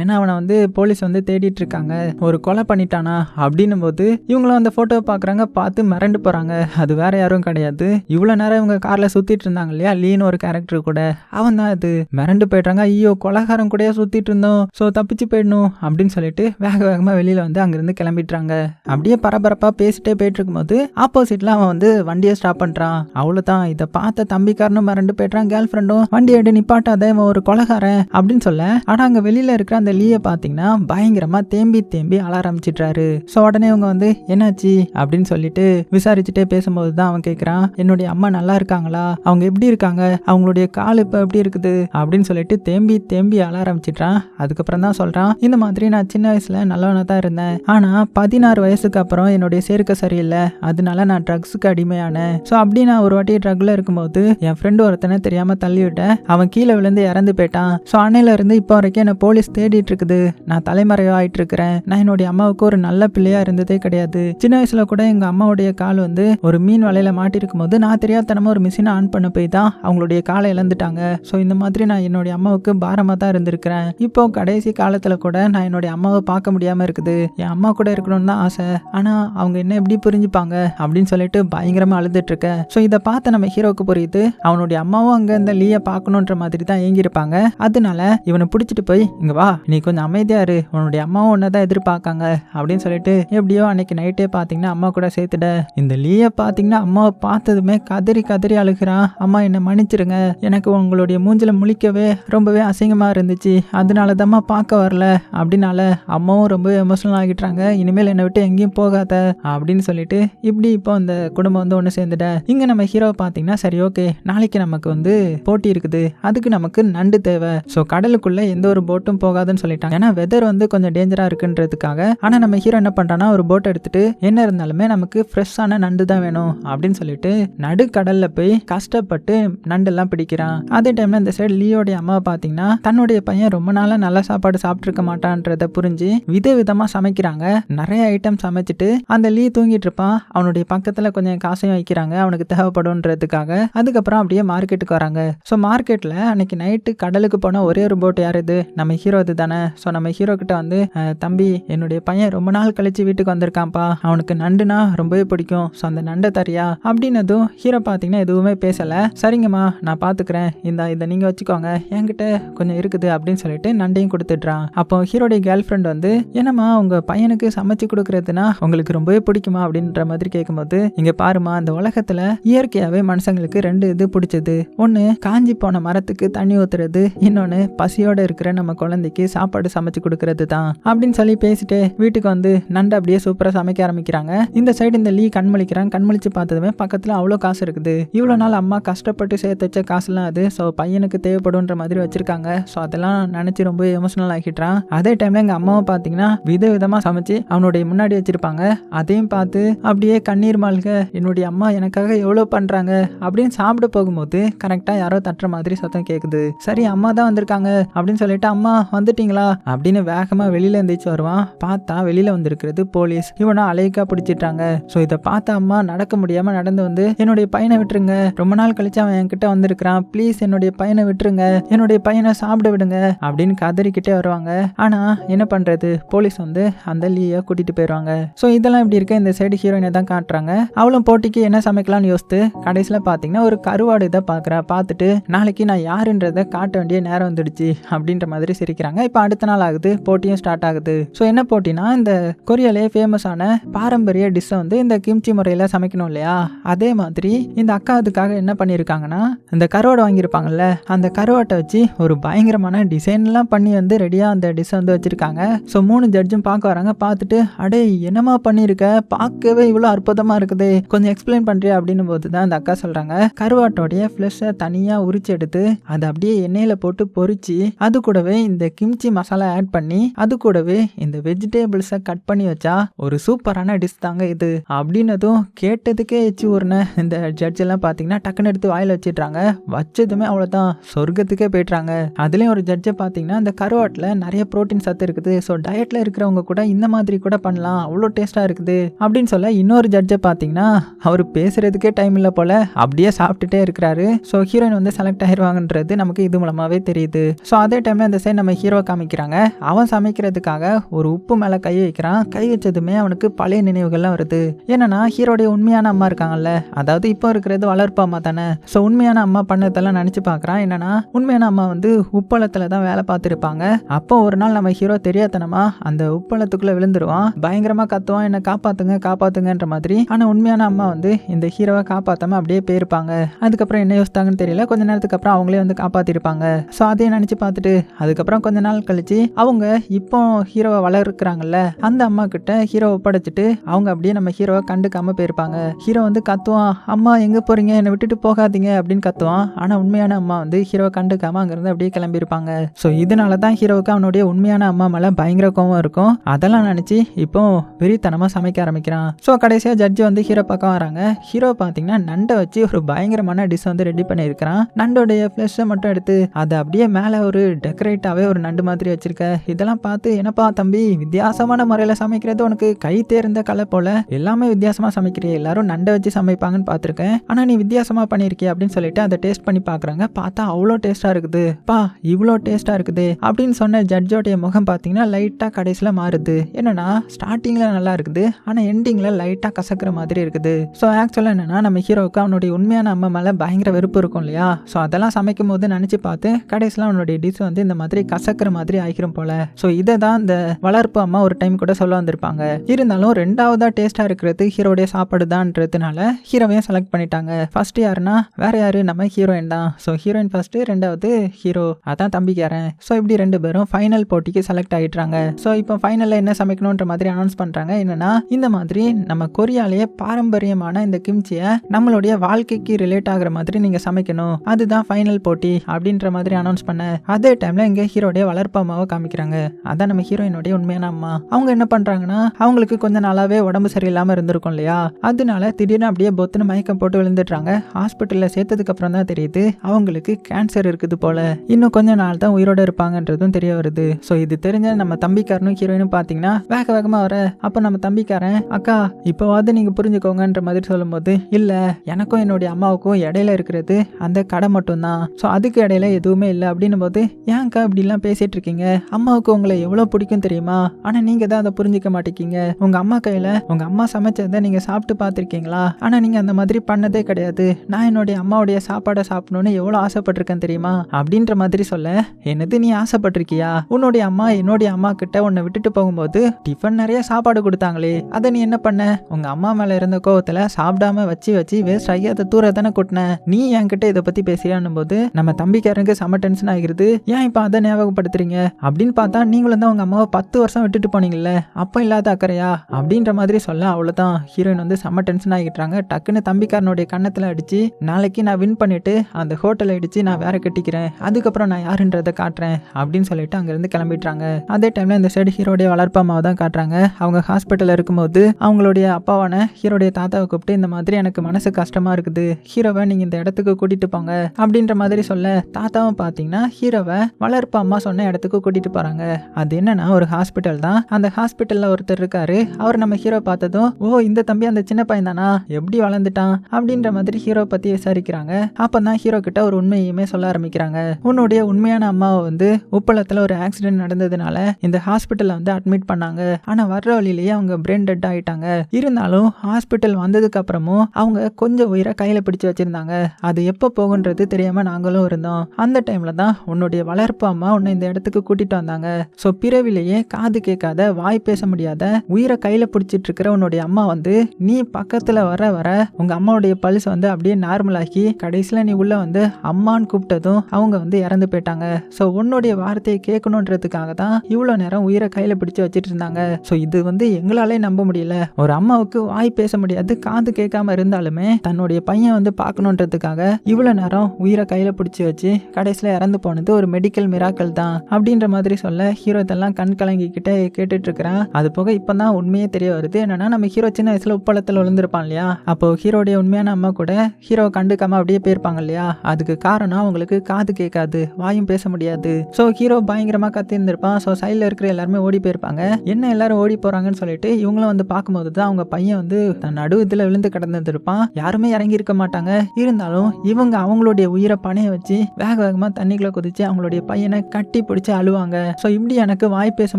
ஏன்னா அவனை வந்து போலீஸ் வந்து தேடிட்டு இருக்காங்க ஒரு கொலை பண்ணிட்டானா அப்படின்னும் போது இவங்களும் அந்த ஃபோட்டோவை பார்க்குறாங்க பார்த்து மிரண்டு போகிறாங்க அது வேற யாரும் கிடையாது. இவ்வளோ நேரம் இவங்க காரில் சுற்றிட்டு இருந்தாங்க இல்லையா? லீன் ஒரு கேரக்டர் கூட. அவன் தான் அது. மிரண்டு போயிட்டாங்க. ஐயோ கொலகாரம் கூடயே சுற்றிட்டு இருந்தோம். ஸோ தப்பிச்சு போயிடணும் அப்படின்னு சொல்லிட்டு வேக வேகமாக வெளியில் வந்து அங்கேருந்து கிளம்பிட்டுறாங்க. அப்படியே பரபரப்பாக பேசிட்டே போயிட்டு இருக்கும்போது ஆப்போசிட்டில் அவன் வந்து வண்டியை ஸ்டாப் பண்ணுறான் அவ்வளோதான் இதை பார்த்த தம்பிக்காரனும் மிரண்டு போயிட்டான் கேர்ள் ஃப்ரெண்டும் வண்டி எடு நிப்பாட்டாத இவன் ஒரு கொலகாரன் அப்படின்னு சொல்ல. ஆனா அங்க வெளியில இருக்கிற அந்த லீயை பாத்தீங்கன்னா பயங்கரமா தேம்பி தேம்பி அழ ஆரம்பிச்சிடுறாரு. ஸோ உடனே அவங்க வந்து என்னாச்சு? அப்படின்னு சொல்லிட்டு விசாரிச்சுட்டே பேசும்போது தான் அவன் கேட்குறான் என்னுடைய அம்மா நல்லா இருக்காங்களா? அவங்க எப்படி இருக்காங்க? அவங்களுடைய கால் இப்போ எப்படி இருக்குது? அப்படின்னு சொல்லிட்டு தேம்பி தேம்பி அழ ஆரம்பிச்சிட்றான். அதுக்கப்புறம் தான் சொல்றான் இந்த மாதிரி நான் சின்ன வயசுல நல்லவனா தான் இருந்தேன். ஆனா பதினாறு வயசுக்கு அப்புறம் என்னுடைய சேர்க்கை சரியில்லை. அதனால நான் ட்ரக்ஸுக்கு அடிமையானேன். ஸோ அப்படி நான் ஒரு வாட்டி ட்ரக்ல இருக்கும்போது என் ஃப்ரெண்டு ஒருத்தனை தெரியாம தள்ளி விட்டேன். அவன் கீழே விழுந்து இறந்து போயிட்டான். ஸோ அன்னையில இருந்து இப்போ வரைக்கும் என்னை போலீஸ் தேடிட்டு இருக்குது. நான் தலைமறைவா ஆயிட்டு இருக்கிறேன் நான் என்னுடைய அம்மாவுக்கு ஒரு நல்ல பிள்ளையா இருந்ததே கிடையாது. சின்ன வயசுல கூட எங்க அம்மாவுடைய கால் வந்து ஒரு மீன் வலையில் மாட்டிருக்கும் போது நான் தெரியாதனமா ஒரு மிஷினை ஆன் பண்ண போய் தான் அவங்களுடைய காலை இழந்துட்டாங்க. ஸோ இந்த மாதிரி நான் என்னுடைய அம்மாவுக்கு பாரமா தான் இருந்திருக்கிறேன். இப்போ கடைசி காலத்தில் கூட நான் என்னுடைய அம்மாவை பார்க்க முடியாமல் இருக்குது. என் அம்மா கூட இருக்கணும்னு தான் ஆசை. ஆனால் அவங்க என்ன எப்படி புரிஞ்சுப்பாங்க அப்படின்னு சொல்லிட்டு பயங்கரமாக அழுதுட்டு இருக்கேன். ஸோ இதை பார்த்து நம்ம ஹீரோக்கு புரியுது. அவனுடைய அம்மாவும் அங்கே இந்த லீயை பார்க்கணுன்ற மாதிரி தான் எழுதியிருப்பாங்க அதனால இவனை பிடிச்சிட்டு போய் இங்க வா நீ கொஞ்சம் அமைதியா இரு. உன்னுடைய அம்மாவும் உன்னை தான் எதிர்பார்க்காங்க. அப்படின்னு சொல்லிட்டு எப்படியோ அன்னைக்கு நைட்டே பார்த்தீங்கன்னா அம்மா கூட சேர்த்துட. இந்த லீயை பாத்தீங்கன்னா அம்மாவை பார்த்ததுமே கதறி கதறி அழுகிறான் அம்மா என்னை மன்னிச்சிடுங்க எனக்கு உங்களுடைய மூஞ்சில முழிக்கவே ரொம்பவே அசிங்கமா இருந்துச்சு. அதனால தாம்மா பார்க்க வரல. அப்படின்னால அம்மாவும் ரொம்ப எமோஷனல் ஆகிட்டாங்க இனிமேல் என்னை விட்டு எங்கேயும் போகாத. அப்படின்னு சொல்லிட்டு இப்படி இப்போ அந்த குடும்பம் வந்து ஒன்று சேர்ந்துட. இங்கே நம்ம ஹீரோவை பார்த்தீங்கன்னா சரி ஓகே நாளைக்கு நமக்கு வந்து போட்டி இருக்குது. அதுக்கு நமக்கு நண்டு தேவை. ஸோ கடலுக்குள்ள எந்த ஒரு போட்டும் போகாதுன்னு சொல்லிட்டாங்க. ஏன்னா வெதர் வந்து கொஞ்சம் டேஞ்சரா இருக்குன்றதுக்காக. ஆனா நம்ம ஹீரோ என்ன பண்ணுறான்னா ஒரு போட் எடுத்துட்டு என்ன இருந்தாலுமே நமக்கு ஃப்ரெஷ்ஷான நண்டு தான் வேணும் அப்படின்னு சொல்லிட்டு நடுக்கடல்ல போய் கஷ்டப்பட்டு நண்டெல்லாம் பிடிக்கிறான். அதே டைம்ல இந்த சைடு லீயோடைய அம்மா பார்த்தீங்கன்னா தன்னுடைய பையன் ரொம்ப நாளா நல்ல சாப்பாடு சாப்பிட்ருக்க மாட்டான்றத புரிஞ்சு வித விதமா சமைக்கிறாங்க. நிறைய ஐட்டம் சமைச்சிட்டு அந்த லீ தூங்கிட்டு இருப்பான். அவனுடைய பக்கத்துல கொஞ்சம் காசையும் வைக்கிறாங்க. அவனுக்கு தேவைப்படும்ன்றதுக்காக. அதுக்கப்புறம் அப்படியே மார்க்கெட்டுக்கு வராங்க. ஸோ மார்க்கெட்ல அன்னைக்கு நைட் நைட்டு கடலுக்கு போன ஒரே ஒரு போட் யார் இது? நம்ம ஹீரோ இது தானே ஸோ நம்ம ஹீரோ கிட்ட வந்து தம்பி என்னுடைய பையன் ரொம்ப நாள் கழிச்சு வீட்டுக்கு வந்திருக்கான்ப்பா. அவனுக்கு நண்டுனா ரொம்பவே பிடிக்கும். ஸோ அந்த நண்டை தரியா? அப்படின்னதும் ஹீரோ பார்த்தீங்கன்னா எதுவுமே பேசலை. சரிங்கம்மா நான் பார்த்துக்கிறேன் இந்த இதை நீங்கள் வச்சுக்கோங்க. என்கிட்ட கொஞ்சம் இருக்குது அப்படின்னு சொல்லிட்டு நண்டையும் கொடுத்துட்றான். அப்போ ஹீரோடைய கேர்ள் ஃப்ரெண்ட் வந்து என்னம்மா உங்கள் பையனுக்கு சமைச்சு கொடுக்குறதுனா உங்களுக்கு ரொம்பவே பிடிக்குமா? அப்படின்ற மாதிரி கேட்கும்போது இங்கே பாருமா அந்த உலகத்தில் இயற்கையாகவே மனுஷங்களுக்கு ரெண்டு இது பிடிச்சது. ஒன்று காஞ்சி போன மரத்துக்கு தண்ணி ஊத்துறது இன்னொன்று பசியோட இருக்கிற நம்ம குழந்தைக்கு சாப்பாடு சமைச்சு கொடுக்கறது தான் அப்படின்னு சொல்லி பேசிட்டு வீட்டுக்கு வந்து நண்டு அப்படியே சூப்பராக சமைக்க ஆரம்பிக்கிறாங்க. இந்த சைடு இந்த லீ கண்மொழிக்கிறான். கண்மொழிச்சு பார்த்ததுமே பக்கத்தில் அவ்வளோ காசு இருக்குது. இவ்வளோ நாள் அம்மா கஷ்டப்பட்டு சேர்த்து வச்ச காசுலாம் அது. ஸோ பையனுக்கு தேவைப்படுன்ற மாதிரி வச்சிருக்காங்க. ஸோ அதெல்லாம் நினச்சி ரொம்ப எமோஷனல் ஆகிட்டான் அதே டைம்ல எங்கள் அம்மாவை பார்த்தீங்கன்னா வித விதமாக சமைச்சு அவனுடைய முன்னாடி வச்சிருப்பாங்க. அதையும் பார்த்து அப்படியே கண்ணீர் மால்க என்னுடைய அம்மா எனக்காக எவ்வளோ பண்ணுறாங்க அப்படின்னு சாப்பிட போகும்போது கரெக்டாக யாரோ தட்டுற மாதிரி சத்தம் கேட்குது சரி அம்மா தான் வந்திருக்காங்க அப்படின்னு சொல்லிட்டு அம்மா வந்துட்டீங்களா? அப்படின்னு வேகமாக வெளியில எந்திரிச்சு வருவான். பார்த்தா வெளியில வந்திருக்கிறது போலீஸ். இவனை அலைக்கா பிடிச்சிட்டாங்க. ஸோ இதை பார்த்த அம்மா நடக்க முடியாம நடந்து வந்து என்னுடைய பையனை விட்டுருங்க. ரொம்ப நாள் கழிச்சு அவன் என்கிட்ட வந்திருக்கிறான். ப்ளீஸ் என்னுடைய பையனை விட்டுருங்க. என்னுடைய பையனை சாப்பிட விடுங்க. அப்படின்னு கதறிக்கிட்டே வருவாங்க. ஆனா என்ன பண்றது? போலீஸ் வந்து அந்த லீயை கூட்டிட்டு போயிடுவாங்க ஸோ இதெல்லாம் இப்படி இருக்க இந்த சைடு ஹீரோயினை தான் காட்டுறாங்க. அவளும் போட்டிக்கு என்ன சமைக்கலாம்னு யோசித்து கடைசியில் பார்த்தீங்கன்னா ஒரு கருவாடு இதை பார்க்குறா. பார்த்துட்டு நாளைக்கு நான் யாருன்றதை காட்ட வேண்டிய நேரம் வந்துடுச்சு அப்படின்ற மாதிரி சிரிக்கிறாங்க. இப்போ அடுத்த நாள் ஆகுது போட்டியும் ஸ்டார்ட் ஆகுது. ஸோ என்ன போட்டினா இந்த கொரியாலே ஃபேமஸான பாரம்பரிய டிஷ்ஷை வந்து இந்த கிம்ச்சி முறையில் சமைக்கணும் இல்லையா? அதே மாதிரி இந்த அக்கா அதுக்காக என்ன பண்ணியிருக்காங்கன்னா இந்த கருவாடை வாங்கியிருப்பாங்கல்ல அந்த கருவாட்டை வச்சு ஒரு பயங்கரமான டிசைன்லாம் பண்ணி வந்து ரெடியாக அந்த டிஷ்ஷை வந்து வச்சுருக்காங்க. ஸோ மூணு ஜட்ஜும் பார்க்க வராங்க பார்த்துட்டு அடே என்னமா பண்ணியிருக்க? பார்க்கவே இவ்வளோ அற்புதமாக இருக்குது. கொஞ்சம் எக்ஸ்பிளைன் பண்ணுறியா அப்படின்னு போது தான் அந்த அக்கா சொல்கிறாங்க கருவாட்டோடைய ஃப்ளெஷ்ஷை தனியாக உரிச்சு எடுத்து அதை அப்படியே எண்ணெயில் போட்டு பொறிச்சு அது கூடவே இந்த கிம்ச்சி மசாலா ஆட் பண்ணி அது கூடவே இந்த வெஜிடேபிள்ஸை கட் பண்ணி வச்சா ஒரு சூப்பரான டிஷ் தாங்க இது. அப்படின்னதும் கேட்டதுக்கே எச்சு ஊர்ன இந்த ஜட்ஜ் எல்லாம் பார்த்தீங்கன்னா டக்குன்னு எடுத்து வாயில் வச்சிடுறாங்க. வச்சதுமே அவ்வளோதான் சொர்க்கத்துக்கே போயிட்டுறாங்க அதுலேயும் ஒரு ஜட்ஜை பார்த்தீங்கன்னா இந்த கருவாட்டில் நிறைய ப்ரோட்டீன் சத்து இருக்குது. ஸோ டயட்டில் இருக்கிறவங்க கூட இந்த மாதிரி கூட பண்ணலாம். அவ்வளோ டேஸ்ட்டாக இருக்குது. அப்படின்னு சொல்ல இன்னொரு ஜட்ஜை பார்த்தீங்கன்னா அவர் பேசுறதுக்கே டைம் இல்லை போல அப்படியே சாப்பிட்டுட்டே இருக்கிறாரு. ஸோ ஹீரோயின் வந்து செலக்ட் ஆயிருவாங்கன்றது நமக்கு இது மூலமாகவே தெரியுது. ஸோ அதே டைமில் இந்த சைடு நம்ம ஹீரோ காமிக்கிறாங்க. அவன் சமைக்கிறதுக்காக ஒரு உப்பு மேலே கை வைக்கிறான். கை வச்சதுமே அவனுக்கு பழைய நினைவுகள்லாம் வருது. என்னன்னா ஹீரோடைய உண்மையான அம்மா இருக்காங்கல்ல. அதாவது இப்போ இருக்கிறது வளர்ப்பு அம்மா தானே. ஸோ உண்மையான அம்மா பண்ணதெல்லாம் நினச்சி பார்க்குறான். என்னன்னா உண்மையான அம்மா வந்து உப்பளத்தில் தான் வேலை பார்த்துருப்பாங்க. அப்போ ஒரு நாள் நம்ம ஹீரோ தெரியாதனமா அந்த உப்பளத்துக்குள்ளே விழுந்துருவான். பயங்கரமாக கத்துவான். என்னை காப்பாத்துங்க காப்பாத்துங்கன்ற மாதிரி. ஆனால் உண்மையான அம்மா வந்து இந்த ஹீரோவை காப்பாற்றாம அப்படியே போயிருப்பாங்க. அதுக்கப்புறம் என்ன யோசித்தாங்கன்னு தெரியல. கொஞ்ச நேரத்துக்கு அப்புறம் அவங்களே வந்து காப்பாற்றி காட்டியிருப்பாங்க ஸோ அதையும் நினச்சி பார்த்துட்டு அதுக்கப்புறம் கொஞ்ச நாள் கழிச்சு அவங்க இப்போ ஹீரோவை வளர்க்குறாங்கல்ல அந்த அம்மா கிட்ட ஹீரோவை ஒப்படைச்சிட்டு அவங்க அப்படியே நம்ம ஹீரோவை கண்டுக்காம போயிருப்பாங்க. ஹீரோ வந்து கத்துவான் அம்மா எங்க போறீங்க? என்னை விட்டுட்டு போகாதீங்க அப்படின்னு கத்துவான். ஆனா உண்மையான அம்மா வந்து ஹீரோவை கண்டுக்காம அங்கிருந்து அப்படியே கிளம்பியிருப்பாங்க. ஸோ இதனால தான் ஹீரோவுக்கு அவனுடைய உண்மையான அம்மா மேல பயங்கர கோவம் இருக்கும். அதெல்லாம் நினைச்சு இப்போ வெறித்தனமா சமைக்க ஆரம்பிக்கிறான். ஸோ கடைசியா ஜட்ஜி வந்து ஹீரோ பக்கம் வராங்க. ஹீரோ பார்த்தீங்கன்னா நண்டை வச்சு ஒரு பயங்கரமான டிஷ் வந்து ரெடி பண்ணியிருக்கிறான். நண்டோடைய ஃப்ளெஷ்ஷை மட்டும் எடுத்து அதை அப்படியே மேலே ஒரு டெக்கரேட்டாகவே ஒரு நண்டு மாதிரி வச்சிருக்க. இதெல்லாம் பார்த்து என்னப்பா தம்பி வித்தியாசமான முறையில் சமைக்கிறது உனக்கு கை தேர்ந்த கலை போல. எல்லாமே வித்தியாசமாக சமைக்கிறிய. எல்லாரும் நண்டை வச்சு சமைப்பாங்கன்னு பார்த்துருக்கேன். ஆனால் நீ வித்தியாசமாக பண்ணியிருக்கிய அப்படின்னு சொல்லிட்டு அதை டேஸ்ட் பண்ணி பார்க்குறாங்க. பார்த்தா அவ்வளோ டேஸ்ட்டாக இருக்குது. பா இவ்வளோ டேஸ்ட்டாக இருக்குது அப்படின்னு சொன்ன ஜட்ஜோடைய முகம் பார்த்தீங்கன்னா லைட்டாக கடைசியில் மாறுது. என்னன்னா ஸ்டார்டிங்கில் நல்லா இருக்குது. ஆனால் எண்டிங்கில் லைட்டாக கசக்கிற மாதிரி இருக்குது. ஸோ ஆக்சுவலாக என்னன்னா நம்ம ஹீரோவுக்கு அவனுடைய உண்மையான அம்மா மேலே பயங்கர வெறுப்பு இருக்கும் இல்லையா? ஸோ அதெல்லாம் சமைக்கும் போது நினச்சி பார்த்து கடைசியில் அவனுடைய டிஷ் வந்து இந்த மாதிரி கசக்கிற மாதிரி ஆகிரும் போல. ஸோ இதை தான் இந்த வளர்ப்பு அம்மா ஒரு டைம் கூட சொல்ல வந்திருப்பாங்க. இருந்தாலும் ரெண்டாவதா டேஸ்ட்டாக இருக்கிறது ஹீரோடைய சாப்பாடு தான்ன்றதுனால ஹீரோவையும் செலக்ட் பண்ணிட்டாங்க. ஃபர்ஸ்ட் யாருன்னா வேற யாரு? நம்ம ஹீரோயின் தான். ஸோ ஹீரோயின் ஃபர்ஸ்ட் ரெண்டாவது ஹீரோ அதான் தம்பிக்காரன். ஸோ இப்படி ரெண்டு பேரும் ஃபைனல் போட்டிக்கு செலக்ட் ஆகிட்டாங்க ஸோ இப்போ ஃபைனலில் என்ன சமைக்கணுன்ற மாதிரி அனௌன்ஸ் பண்ணுறாங்க என்னன்னா இந்த மாதிரி நம்ம கொரியாலேயே பாரம்பரியமான இந்த கிம்ச்சியை நம்மளுடைய வாழ்க்கைக்கு ரிலேட் ஆகிற மாதிரி நீங்கள் சமைக்கணும். அதுதான் ஃபைனல் போட்டி. அப்படின்ற மாதிரி அனௌன்ஸ் பண்ண அதே டைமில் இங்கே ஹீரோடைய வளர்ப்பு அம்மாவை காமிக்கிறாங்க. அதான் நம்ம ஹீரோயினுடைய உண்மையான அம்மா. அவங்க என்ன பண்ணுறாங்கன்னா அவங்களுக்கு கொஞ்ச நாளாகவே உடம்பு சரியில்லாமல் இருந்திருக்கும் இல்லையா? அதனால திடீர்னு அப்படியே பொத்துன்னு மயக்கம் போட்டு விழுந்துடுறாங்க. ஹாஸ்பிட்டலில் சேர்த்ததுக்கு அப்புறம் தான் தெரியுது அவங்களுக்கு கேன்சர் இருக்குது போல. இன்னும் கொஞ்ச நாள் தான் உயிரோட இருப்பாங்கன்றதும் தெரிய வருது. ஸோ இது தெரிஞ்ச நம்ம தம்பிக்காரனும் ஹீரோயினும் பார்த்தீங்கன்னா வேக வேகமாக வர அப்போ நம்ம தம்பிக்காரன் அக்கா இப்போவாது நீங்கள் புரிஞ்சுக்கோங்கன்ற மாதிரி சொல்லும்போது இல்லை எனக்கும் என்னுடைய அம்மாவுக்கும் இடையில இருக்கிறது அந்த கடை மட்டும்தான். ஸோ அதுக்கு இடையில எதுவுமே இல்லை அப்படின்னும் போது ஏன்க்கா இப்படிலாம் பேசிட்டு இருக்கீங்க? அம்மாவுக்கு உங்களை எவ்வளோ பிடிக்கும் தெரியுமா? ஆனால் நீங்கள் தான் அதை புரிஞ்சுக்க மாட்டேங்கிங்க உங்கள் அம்மா கையில் உங்கள் அம்மா சமைச்சதை நீங்கள் சாப்பிட்டு பார்த்துருக்கீங்களா? ஆனால் நீங்கள் அந்த மாதிரி பண்ணதே கிடையாது. நான் என்னுடைய அம்மாவுடைய சாப்பாடை சாப்பிடணும்னு எவ்வளோ ஆசைப்பட்டிருக்கேன் தெரியுமா? அப்படின்ற மாதிரி சொல்ல என்னது நீ ஆசைப்பட்டிருக்கியா? உன்னுடைய அம்மா என்னுடைய அம்மா கிட்ட உன்னை விட்டுட்டு போகும்போது டிஃபன் நிறைய சாப்பாடு கொடுத்தாங்களே. அதை நீ என்ன பண்ண? உங்க அம்மா மேல இருந்த கோவத்துல சாப்பிடாம வச்சு வச்சு வேஸ்ட் ஆகி அதை தூர தானே கொட்டின. நீ என்கிட்ட இதை பத்தி பேசுறியான்னும் போது நம்ம தம்பி தம்பிக்காரங்க செம டென்ஷன் ஆகிருது ஏன் இப்போ அதை ஞாபகப்படுத்துறீங்க? அப்படின்னு பார்த்தா நீங்களும் தான் உங்க அம்மாவை பத்து வருஷம் விட்டுட்டு போனீங்கல்ல? அப்போ இல்லாத அக்கறையா? அப்படின்ற மாதிரி சொல்ல அவ்வளோதான் ஹீரோயின் வந்து செம்ம டென்ஷன் ஆகிட்டாங்க டக்குன்னு தம்பிக்காரனுடைய கன்னத்தில் அடிச்சு நாளைக்கு நான் வின் பண்ணிட்டு அந்த ஹோட்டலை அடிச்சு நான் வேற கட்டிக்கிறேன். அதுக்கப்புறம் நான் யாருன்றதை காட்டுறேன். அப்படின்னு சொல்லிட்டு அங்கேருந்து கிளம்பிட்டாங்க அதே டைம்ல இந்த சைடு ஹீரோடைய வளர்ப்பு அம்மாவை தான் காட்டுறாங்க. அவங்க ஹாஸ்பிட்டலில் இருக்கும்போது அவங்களுடைய அப்பாவான ஹீரோடைய தாத்தாவை கூப்பிட்டு இந்த மாதிரி எனக்கு மனசு கஷ்டமா இருக்குது. ஹீரோவை நீங்க இந்த இடத்துக்கு கூட்டிட்டு போங்க. அப்படின்ற மாதிரி சொல்ல தாத்தாவும் பார்த்தீங்கன்னா ஹீரோவை வளர்ப்பு அம்மா சொன்ன இடத்துக்கு கூட்டிட்டு போறாங்க. அது என்னன்னா ஒரு ஹாஸ்பிட்டல் தான். அந்த ஹாஸ்பிட்டல்ல ஒருத்தர் இருக்காரு. அவர் நம்ம ஹீரோ பார்த்ததும் ஓ இந்த தம்பி அந்த சின்ன பையன் தானா? எப்படி வளர்ந்துட்டான்? அப்படின்ற மாதிரி ஹீரோ பத்தி விசாரிக்கிறாங்க. அப்பதான் ஹீரோ கிட்ட ஒரு உண்மையுமே சொல்ல ஆரம்பிக்கிறாங்க. உன்னுடைய உண்மையான அம்மாவை வந்து உப்பளத்துல ஒரு ஆக்சிடென்ட் நடந்ததுனால இந்த ஹாஸ்பிட்டல்ல வந்து அட்மிட் பண்ணாங்க. ஆனா வர்ற வழியிலேயே அவங்க பிரெயின் டெட் ஆயிட்டாங்க. இருந்தாலும் ஹாஸ்பிட்டல் வந்ததுக்கு அப்புறமும் அவங்க கொஞ்சம் உயிரை கையில பிடிச்சு வச்சிருந்தாங்க. அது எப்போ போகுன்றது தெரியாம நாங்களும் இருந்தோம். அந்த டைம்ல தான் உன்னுடைய வளர்ப்பு அம்மா உன்னை இந்த இடத்துக்கு கூட்டிட்டு வந்தாங்க. ஸோ பிறவிலேயே காது கேட்காத வாய் பேச முடியாத உயிரை கையில பிடிச்சிட்டு இருக்கிற உன்னுடைய அம்மா வந்து நீ பக்கத்துல வர வர உங்க அம்மாவுடைய பல்ஸ் வந்து அப்படியே நார்மல் ஆகி கடைசியில நீ உள்ள வந்து அம்மான்னு கூப்பிட்டதும் அவங்க வந்து இறந்து போயிட்டாங்க. ஸோ உன்னுடைய வார்த்தையை கேட்கணுன்றதுக்காக தான் இவ்வளோ நேரம் உயிரை கையில பிடிச்சு வச்சிட்டு இருந்தாங்க. ஸோ இது வந்து எங்களாலே நம்ப முடியல. ஒரு அம்மாவுக்கு வாய் பேச முடியாது காது கேட்காம இருந்தாலுமே தன்னுடைய பையன் வந்து பார்க்கணுன்றதுக்காக இவ்வளோ நேரம் உயிரை கையில பிடிச்சி வச்சு கடைசியில் இறந்து போனது ஒரு மெடிக்கல் மிராக்கல் தான் அப்படின்ற மாதிரி சொல்ல ஹீரோ இதெல்லாம் கண் கலங்கிக்கிட்டே கேட்டுட்டு இருக்கிறான். அது போக இப்போ தான் உண்மையே தெரிய வருது. என்னன்னா நம்ம ஹீரோ சின்ன வயசுல உப்பளத்தில் விழுந்திருப்பான் இல்லையா? அப்போ ஹீரோடைய உண்மையான அம்மா கூட ஹீரோ கண்டுக்காம அப்படியே போயிருப்பாங்க இல்லையா? அதுக்கு காரணம் அவங்களுக்கு காது கேட்காது வாயும் பேச முடியாது. ஸோ ஹீரோ பயங்கரமா கத்திருந்திருப்பான். ஸோ சைடில் இருக்கிற எல்லாருமே ஓடி போயிருப்பாங்க. என்ன எல்லாரும் ஓடி போறாங்கன்னு சொல்லிட்டு இவங்களும் வந்து பார்க்கும்போது தான் அவங்க பையன் வந்து தன் நடு இதில் விழுந்து கிடந்திருப்பான் யாருமே இறங்கி இருக்க மாட்டாங்க. இருந்தாலும் இவங்க அவங்களுடைய உயிரை பணைய வச்சு வேக வேகமாக தண்ணிக்குள்ள குதிச்சு அவங்களுடைய பையனை கட்டி பிடிச்சி அழுவாங்க. ஸோ இப்படி எனக்கு வாய் பேச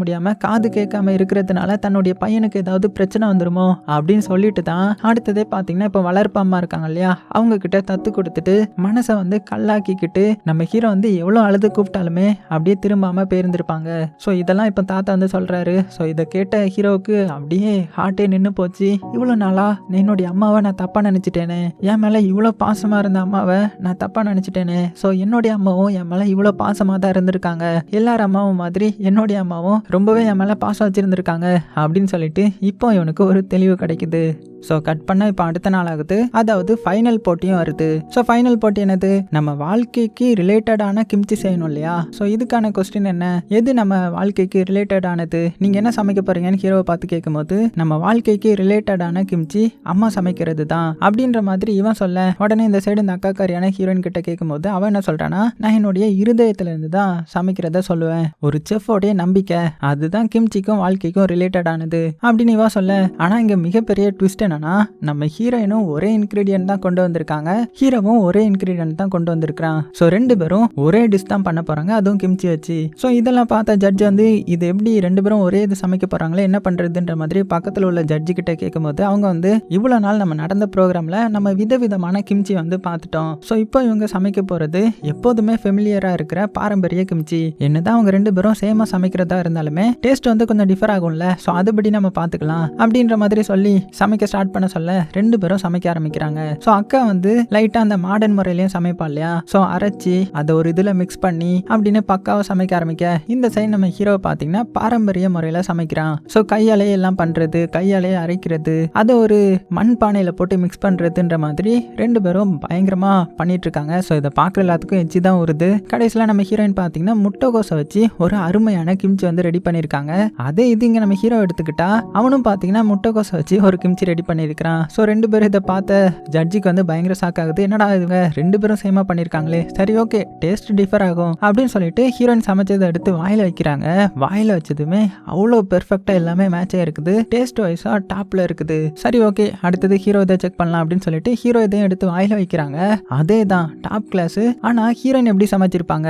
முடியாம காது கேட்காம இருக்கிறதுனால தன்னுடைய பையனுக்கு ஏதாவது பிரச்சனை வந்துருமோ அப்படின்னு சொல்லிட்டு தான் அடுத்ததே பார்த்தீங்கன்னா இப்போ வளர்ப்பு அம்மா இருக்காங்க இல்லையா? அவங்க கிட்ட தத்து கொடுத்துட்டு மனசை வந்து கல்லாக்கிக்கிட்டு நம்ம ஹீரோ வந்து எவ்வளோ அழுது கூப்பிட்டாலுமே அப்படியே திரும்பாம போயிருந்திருப்பாங்க. ஸோ இதெல்லாம் இப்போ தாத்தா வந்து சொல்றாரு. ஸோ இதை கேட்ட ஹீரோவுக்கு அப்படியே ஹார்ட்டே நின்று போச்சு. இவ்வளோ நாளா என்னுடைய அம்மாவை நான் தப்பா நினைச்சிட்டேனே. என் மேல இவ்வளோ பாசமா இருந்த அம்மாவை நான் தப்பா நினைச்சிட்டேனே. ஸோ என்னுடைய அம்மாவும் என் மேலே இவ்வளோ பாசமாக தான் இருந்திருக்காங்க. எல்லார் அம்மாவும் மாதிரி என்னுடைய அம்மாவும் ரொம்பவே என் மேலே பாசம் வச்சுருந்துருக்காங்க அப்படின்னு சொல்லிட்டு இப்போ இவனுக்கு ஒரு தெளிவு கிடைக்குது. ஸோ கட் பண்ண இப்போ அடுத்த நாள் ஆகுது அதாவது ஃபைனல் போட்டியும் வருது. ஸோ ஃபைனல் போட்டி என்னது? நம்ம வாழ்க்கைக்கு ரிலேட்டடான கிம்ச்சி செய்யணும் இல்லையா? ஸோ இதுக்கான கொஸ்டின் என்ன? எது நம்ம வாழ்க்கைக்கு ரிலேட்டடானது நீங்கள் என்ன சமைக்க போறீங்கன்னு ஹீரோவை பார்த்து கேட்கும்போது நம்ம வாழ்க்கைக்கு ரிலேட்டடான கிம்ச்சி அம்மா சமைக்கிறது தான். அப்படின்ற மாதிரி இவன் சொல்ல உடனே இந்த சைடு இந்த அக்காக்காரியான ஹீரோயின் கிட்ட கேட்கும்போது அவன் என்ன சொல்கிறான்னா நான் என்னுடைய இருதயத்திலேருந்து தான் சமைக்கிறத சொல்லுவேன். ஒரு செஃபோடைய நம்பிக்கை. அதுதான் கிம்ச்சிக்கும் வாழ்க்கைக்கும் ரிலேட்டடானது அப்படின்னு இவன் சொல்ல ஆனால் இங்கே மிகப்பெரிய ட்விஸ்ட் என்னன்னா நம்ம ஹீரோயினும் ஒரே இன்கிரீடியன்ட் தான் கொண்டு வந்திருக்காங்க. ஹீரோவும் ஒரே இன்கிரீடியன்ட் தான் கொண்டு வந்திருக்கிறான். ஸோ ரெண்டு பேரும் ஒரே டிஷ் தான் பண்ண போறாங்க. அதுவும் கிம்ச்சி வச்சு. ஸோ இதெல்லாம் பார்த்த ஜட்ஜ் வந்து இது எப்படி ரெண்டு பேரும் ஒரே இது சமைக்க போறாங்களே என்ன பண்றதுன்ற மாதிரி பக்கத்தில் உள்ள ஜட்ஜி கிட்ட கேட்கும்போது அவங்க வந்து இவ்வளோ நாள் நம்ம நடந்த ப்ரோக்ராம்ல நம்ம விதவிதமான கிம்ச்சி வந்து பார்த்துட்டோம். ஸோ இப்போ இவங்க சமைக்க போறது எப்போதுமே ஃபெமிலியரா இருக்கிற பாரம்பரிய கிம்ச்சி என்னதான் அவங்க ரெண்டு பேரும் சேமா சமைக்கிறதா இருந்தாலுமே டேஸ்ட் வந்து கொஞ்சம் டிஃபர் ஆகும்ல. ஸோ அதுபடி நம்ம பார்த்துக்கலாம். அப்படின்ற மாதிரி சொல்லி சமைக்க ஸ்டார்ட் பண்ண சொல்ல ரெண்டு பேரும் சமைக்க ஆரம்பிக்கிறாங்க. ஸோ அக்கா வந்து லைட்டாக அந்த மாடர்ன் முறையிலையும் சமைப்பா இல்லையா? ஸோ அரைச்சி அதை ஒரு இதில் மிக்ஸ் பண்ணி அப்படின்னு பக்காவை சமைக்க ஆரம்பிக்க இந்த சைடு நம்ம ஹீரோவை பார்த்தீங்கன்னா பாரம்பரிய முறையில் சமைக்கிறான். ஸோ கையாலே எல்லாம் பண்ணுறது கையாலே அரைக்கிறது அதை ஒரு மண் பானையில் போட்டு மிக்ஸ் பண்ணுறதுன்ற மாதிரி ரெண்டு பேரும் பயங்கரமாக பண்ணிட்டு இருக்காங்க. ஸோ இதை பார்க்குற எல்லாத்துக்கும் எச்சி தான் வருது கடைசியில் நம்ம ஹீரோயின் பார்த்தீங்கன்னா முட்டைகோசை வச்சு ஒரு அருமையான கிம்ச்சி வந்து ரெடி பண்ணியிருக்காங்க அதே இது இங்கே நம்ம ஹீரோ எடுத்துக்கிட்டா அவனும் பார்த்தீங்கன்னா முட்டைகோசை வச்சு ஒரு கிம்ச்சி ரெடி பண்ணியிருக்கிறான். ஸோ ரெண்டு பேரும் இதை பார்த்த ஜட்ஜிக்கு வந்து பயங்கர ஷாக் ஆகுது. என்னடா இவங்க ரெண்டு பேரும் சேமாக பண்ணியிருக்காங்களே. சரி ஓகே டேஸ்ட் டிஃபர் ஆகும் அப்படின்னு சொல்லிட்டு ஹீரோயின் சமைச்சதை எடுத்து வாயில் வைக்கிறாங்க. வாயில் வச்சதுமே அவ்வளோ பெர்ஃபெக்டாக எல்லாமே மேட்சாக இருக்குது. டேஸ்ட் வைஸாக டாப்பில் இருக்குது. சரி ஓகே அடுத்தது ஹீரோ இதை செக் பண்ணலாம் அப்படின்னு சொல்லிட்டு ஹீரோ இதையும் எடுத்து வாயில் வைக்கிறாங்க. அதே தான் டாப் கிளாஸ் ஆனால் ஹீரோயின் எப்படி சமைச்சிருப்பாங்க?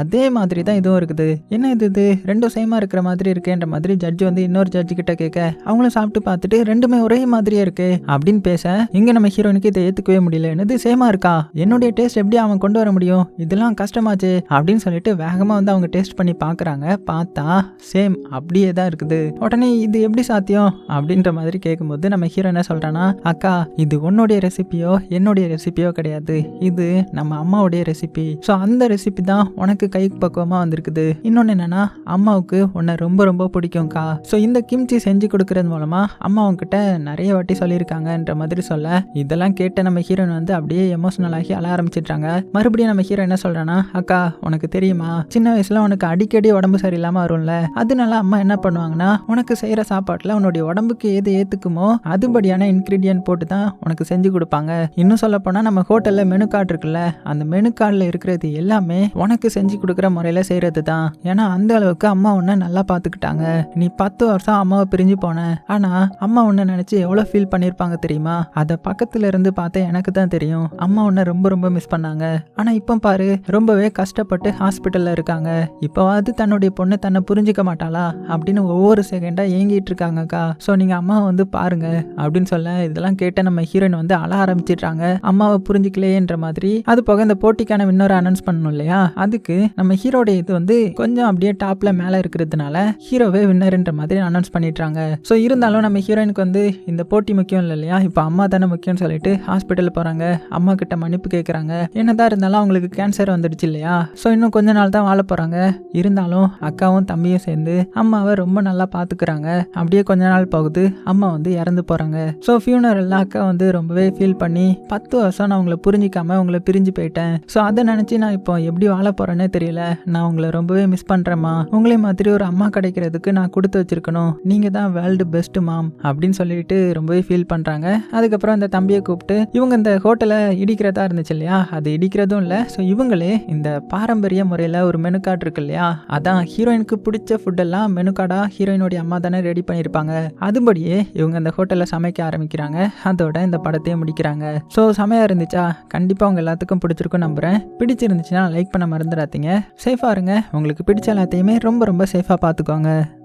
அதே மாதிரி தான் இதுவும் இருக்குது. என்ன இது இது? ரெண்டும் சேமாக இருக்கிற மாதிரி இருக்கேன்ற மாதிரி ஜட்ஜ் வந்து இன்னொரு ஜட்ஜு கிட்ட கேட்க அவங்களும் சாப்பிட்டு பார்த்துட்டு ரெண்டுமே ஒரே மாதிரியே இருக்கு அப்படின்னு பேச இங்க நம்ம ஹீரோனுக்கு இதை ஏத்துக்கவே முடியல என்னது சேமா இருக்கா? என்னுடைய டேஸ்ட் எப்படி அவன் கொண்டு வர முடியும்? இதெல்லாம் கஷ்டமாச்சு அப்படின்னு சொல்லிட்டு வேகமா வந்து அவங்க டேஸ்ட் பண்ணி பாக்குறாங்க. பார்த்தா சேம் அப்படியே தான் இருக்குது. உடனே இது எப்படி சாத்தியம்? அப்படின்ற மாதிரி கேட்கும்போது நம்ம ஹீரோ என்ன சொல்றானா அக்கா இது உன்னுடைய ரெசிபியோ என்னுடைய ரெசிபியோ கிடையாது. இது நம்ம அம்மாவுடைய ரெசிபி ஸோ அந்த ரெசிபி தான் உனக்கு கை பக்குவமா வந்திருக்குது. இன்னொன்று என்னன்னா அம்மாவுக்கு உன்னை ரொம்ப ரொம்ப பிடிக்கும்க்கா. ஸோ இந்த கிம்ச்சி செஞ்சு கொடுக்கறது மூலமா அம்மா உங்ககிட்ட நிறைய வாட்டி சொல்லியிருக்காங்கன்ற மாதிரி சொல்ல இதெல்லாம் கேட்ட நம்ம ஹீரோயின் வந்து அப்படியே எமோஷனல் ஆகி அழ ஆரம்பிச்சிட்டாங்க மறுபடியும் நம்ம ஹீரோ என்ன சொல்றானா அக்கா உனக்கு தெரியுமா? சின்ன வயசுல உனக்கு அடிக்கடி உடம்பு சரியில்லாம வரும்ல. அதனால அம்மா என்ன பண்ணுவாங்கன்னா உனக்கு செய்யற சாப்பாட்டுல உன்னுடைய உடம்புக்கு எது ஏத்துக்குமோ அதுபடியான இன்கிரீடியன்ட் போட்டு தான் உனக்கு செஞ்சு கொடுப்பாங்க. இன்னும் சொல்ல போனா நம்ம ஹோட்டல்ல மெனு கார்டு இருக்குல்ல அந்த மெனு கார்டில் இருக்கிறது எல்லாமே உனக்கு செஞ்சு கொடுக்குற முறையில செய்யறது தான். ஏன்னா அந்த அளவுக்கு அம்மா உன்னை நல்லா பார்த்துக்கிட்டாங்க நீ பத்து வருஷம் அம்மாவை பிரிஞ்சு போன. ஆனா அம்மா உன்னை நினைச்சு எவ்வளவு ஃபீல் பண்ணியிருப்பாங்க தெரியுமா? அதை பக்கத்துல இருந்து பார்த்தா எனக்கு தான் தெரியும். அம்மா உன்னை ரொம்ப ரொம்ப மிஸ் பண்ணாங்க. ஆனா இப்போ பாரு ரொம்பவே கஷ்டப்பட்டு ஹாஸ்பிட்டல்ல இருக்காங்க. இப்போவாது தன்னுடைய பொண்ணு தன்னை புரிஞ்சுக்க மாட்டாளா? அப்படின்னு ஒவ்வொரு செகண்டா ஏங்கிட்டு இருக்காங்கக்கா. ஸோ நீங்க அம்மாவை வந்து பாருங்க. அப்படின்னு சொல்ல இதெல்லாம் கேட்ட நம்ம ஹீரோயின் வந்து அழ ஆரம்பிச்சிடுறாங்க. அம்மாவை புரிஞ்சுக்கலையேன்ற மாதிரி. அது போக இந்த போட்டிக்கான வின்னரை அனௌன்ஸ் பண்ணணும் இல்லையா? அதுக்கு நம்ம ஹீரோட இது வந்து கொஞ்சம் அப்படியே டாப்ல மேல இருக்கிறதுனால ஹீரோவே வின்னர்ன்ற மாதிரி அனௌன்ஸ் பண்ணிடுறாங்க. ஸோ இருந்தாலும் நம்ம ஹீரோயினுக்கு வந்து இந்த போட்டி முக்கியம் இல்லை இல்லையா? இப்போ அம்மா தானே முக்கியம்னு சொல்லிட்டு ஹாஸ்பிட்டல் போகிறாங்க அம்மா கிட்ட மன்னிப்பு கேட்குறாங்க என்னதான் இருந்தாலும் அவங்களுக்கு கேன்சர் வந்துடுச்சு இல்லையா? ஸோ இன்னும் கொஞ்ச நாள் தான் வாழ போகிறாங்க இருந்தாலும் அக்காவும் தம்பியும் சேர்ந்து அம்மாவை ரொம்ப நல்லா பார்த்துக்கிறாங்க அப்படியே கொஞ்ச நாள் போகுது. அம்மா வந்து இறந்து போகிறாங்க ஸோ ஃபியூனரில் அக்கா வந்து ரொம்பவே ஃபீல் பண்ணி பத்து வருஷம் நான் உங்களை புரிஞ்சிக்காம உங்களை பிரிஞ்சு போயிட்டேன். ஸோ அதை நினச்சி நான் இப்போ எப்படி வாழ போகிறேன்னே தெரியல. நான் உங்களை ரொம்பவே மிஸ் பண்ணுறேம்மா உங்களே மாதிரி ஒரு அம்மா கிடைக்கிறதுக்கு நான் கொடுத்து வச்சிருக்கணும். நீங்கள் தான் வேர்ல்டு பெஸ்ட்டு மாம் அப்படின்னு சொல்லிட்டு ரொம்ப ரொம்பவே ஃபீல் பண்ணுறாங்க அதுக்கப்புறம் இந்த தம்பியை கூப்பிட்டு இவங்க இந்த ஹோட்டலை இடிக்கிறதா இருந்துச்சு இல்லையா? அது இடிக்கிறதும் இல்லை. ஸோ இவங்களே இந்த பாரம்பரிய முறையில் ஒரு மெனு கார்டு இருக்கு இல்லையா? அதான் ஹீரோயினுக்கு பிடிச்ச ஃபுட்டெல்லாம் மெனு கார்டாக ஹீரோயினுடைய அம்மா தானே ரெடி பண்ணியிருப்பாங்க. அதுபடியே இவங்க அந்த ஹோட்டலில் சமைக்க ஆரம்பிக்கிறாங்க. அதோட இந்த படத்தையும் முடிக்கிறாங்க. ஸோ செமையாக இருந்துச்சா? கண்டிப்பாக உங்கள் எல்லாத்துக்கும் பிடிச்சிருக்கும் நம்புகிறேன் பிடிச்சிருந்துச்சுன்னா லைக் பண்ண மறந்துடாதீங்க. சேஃபாக இருங்க. உங்களுக்கு பிடிச்ச எல்லாத்தையுமே ரொம்ப ரொம்ப சேஃபாக பார்த்துக்கோங்க.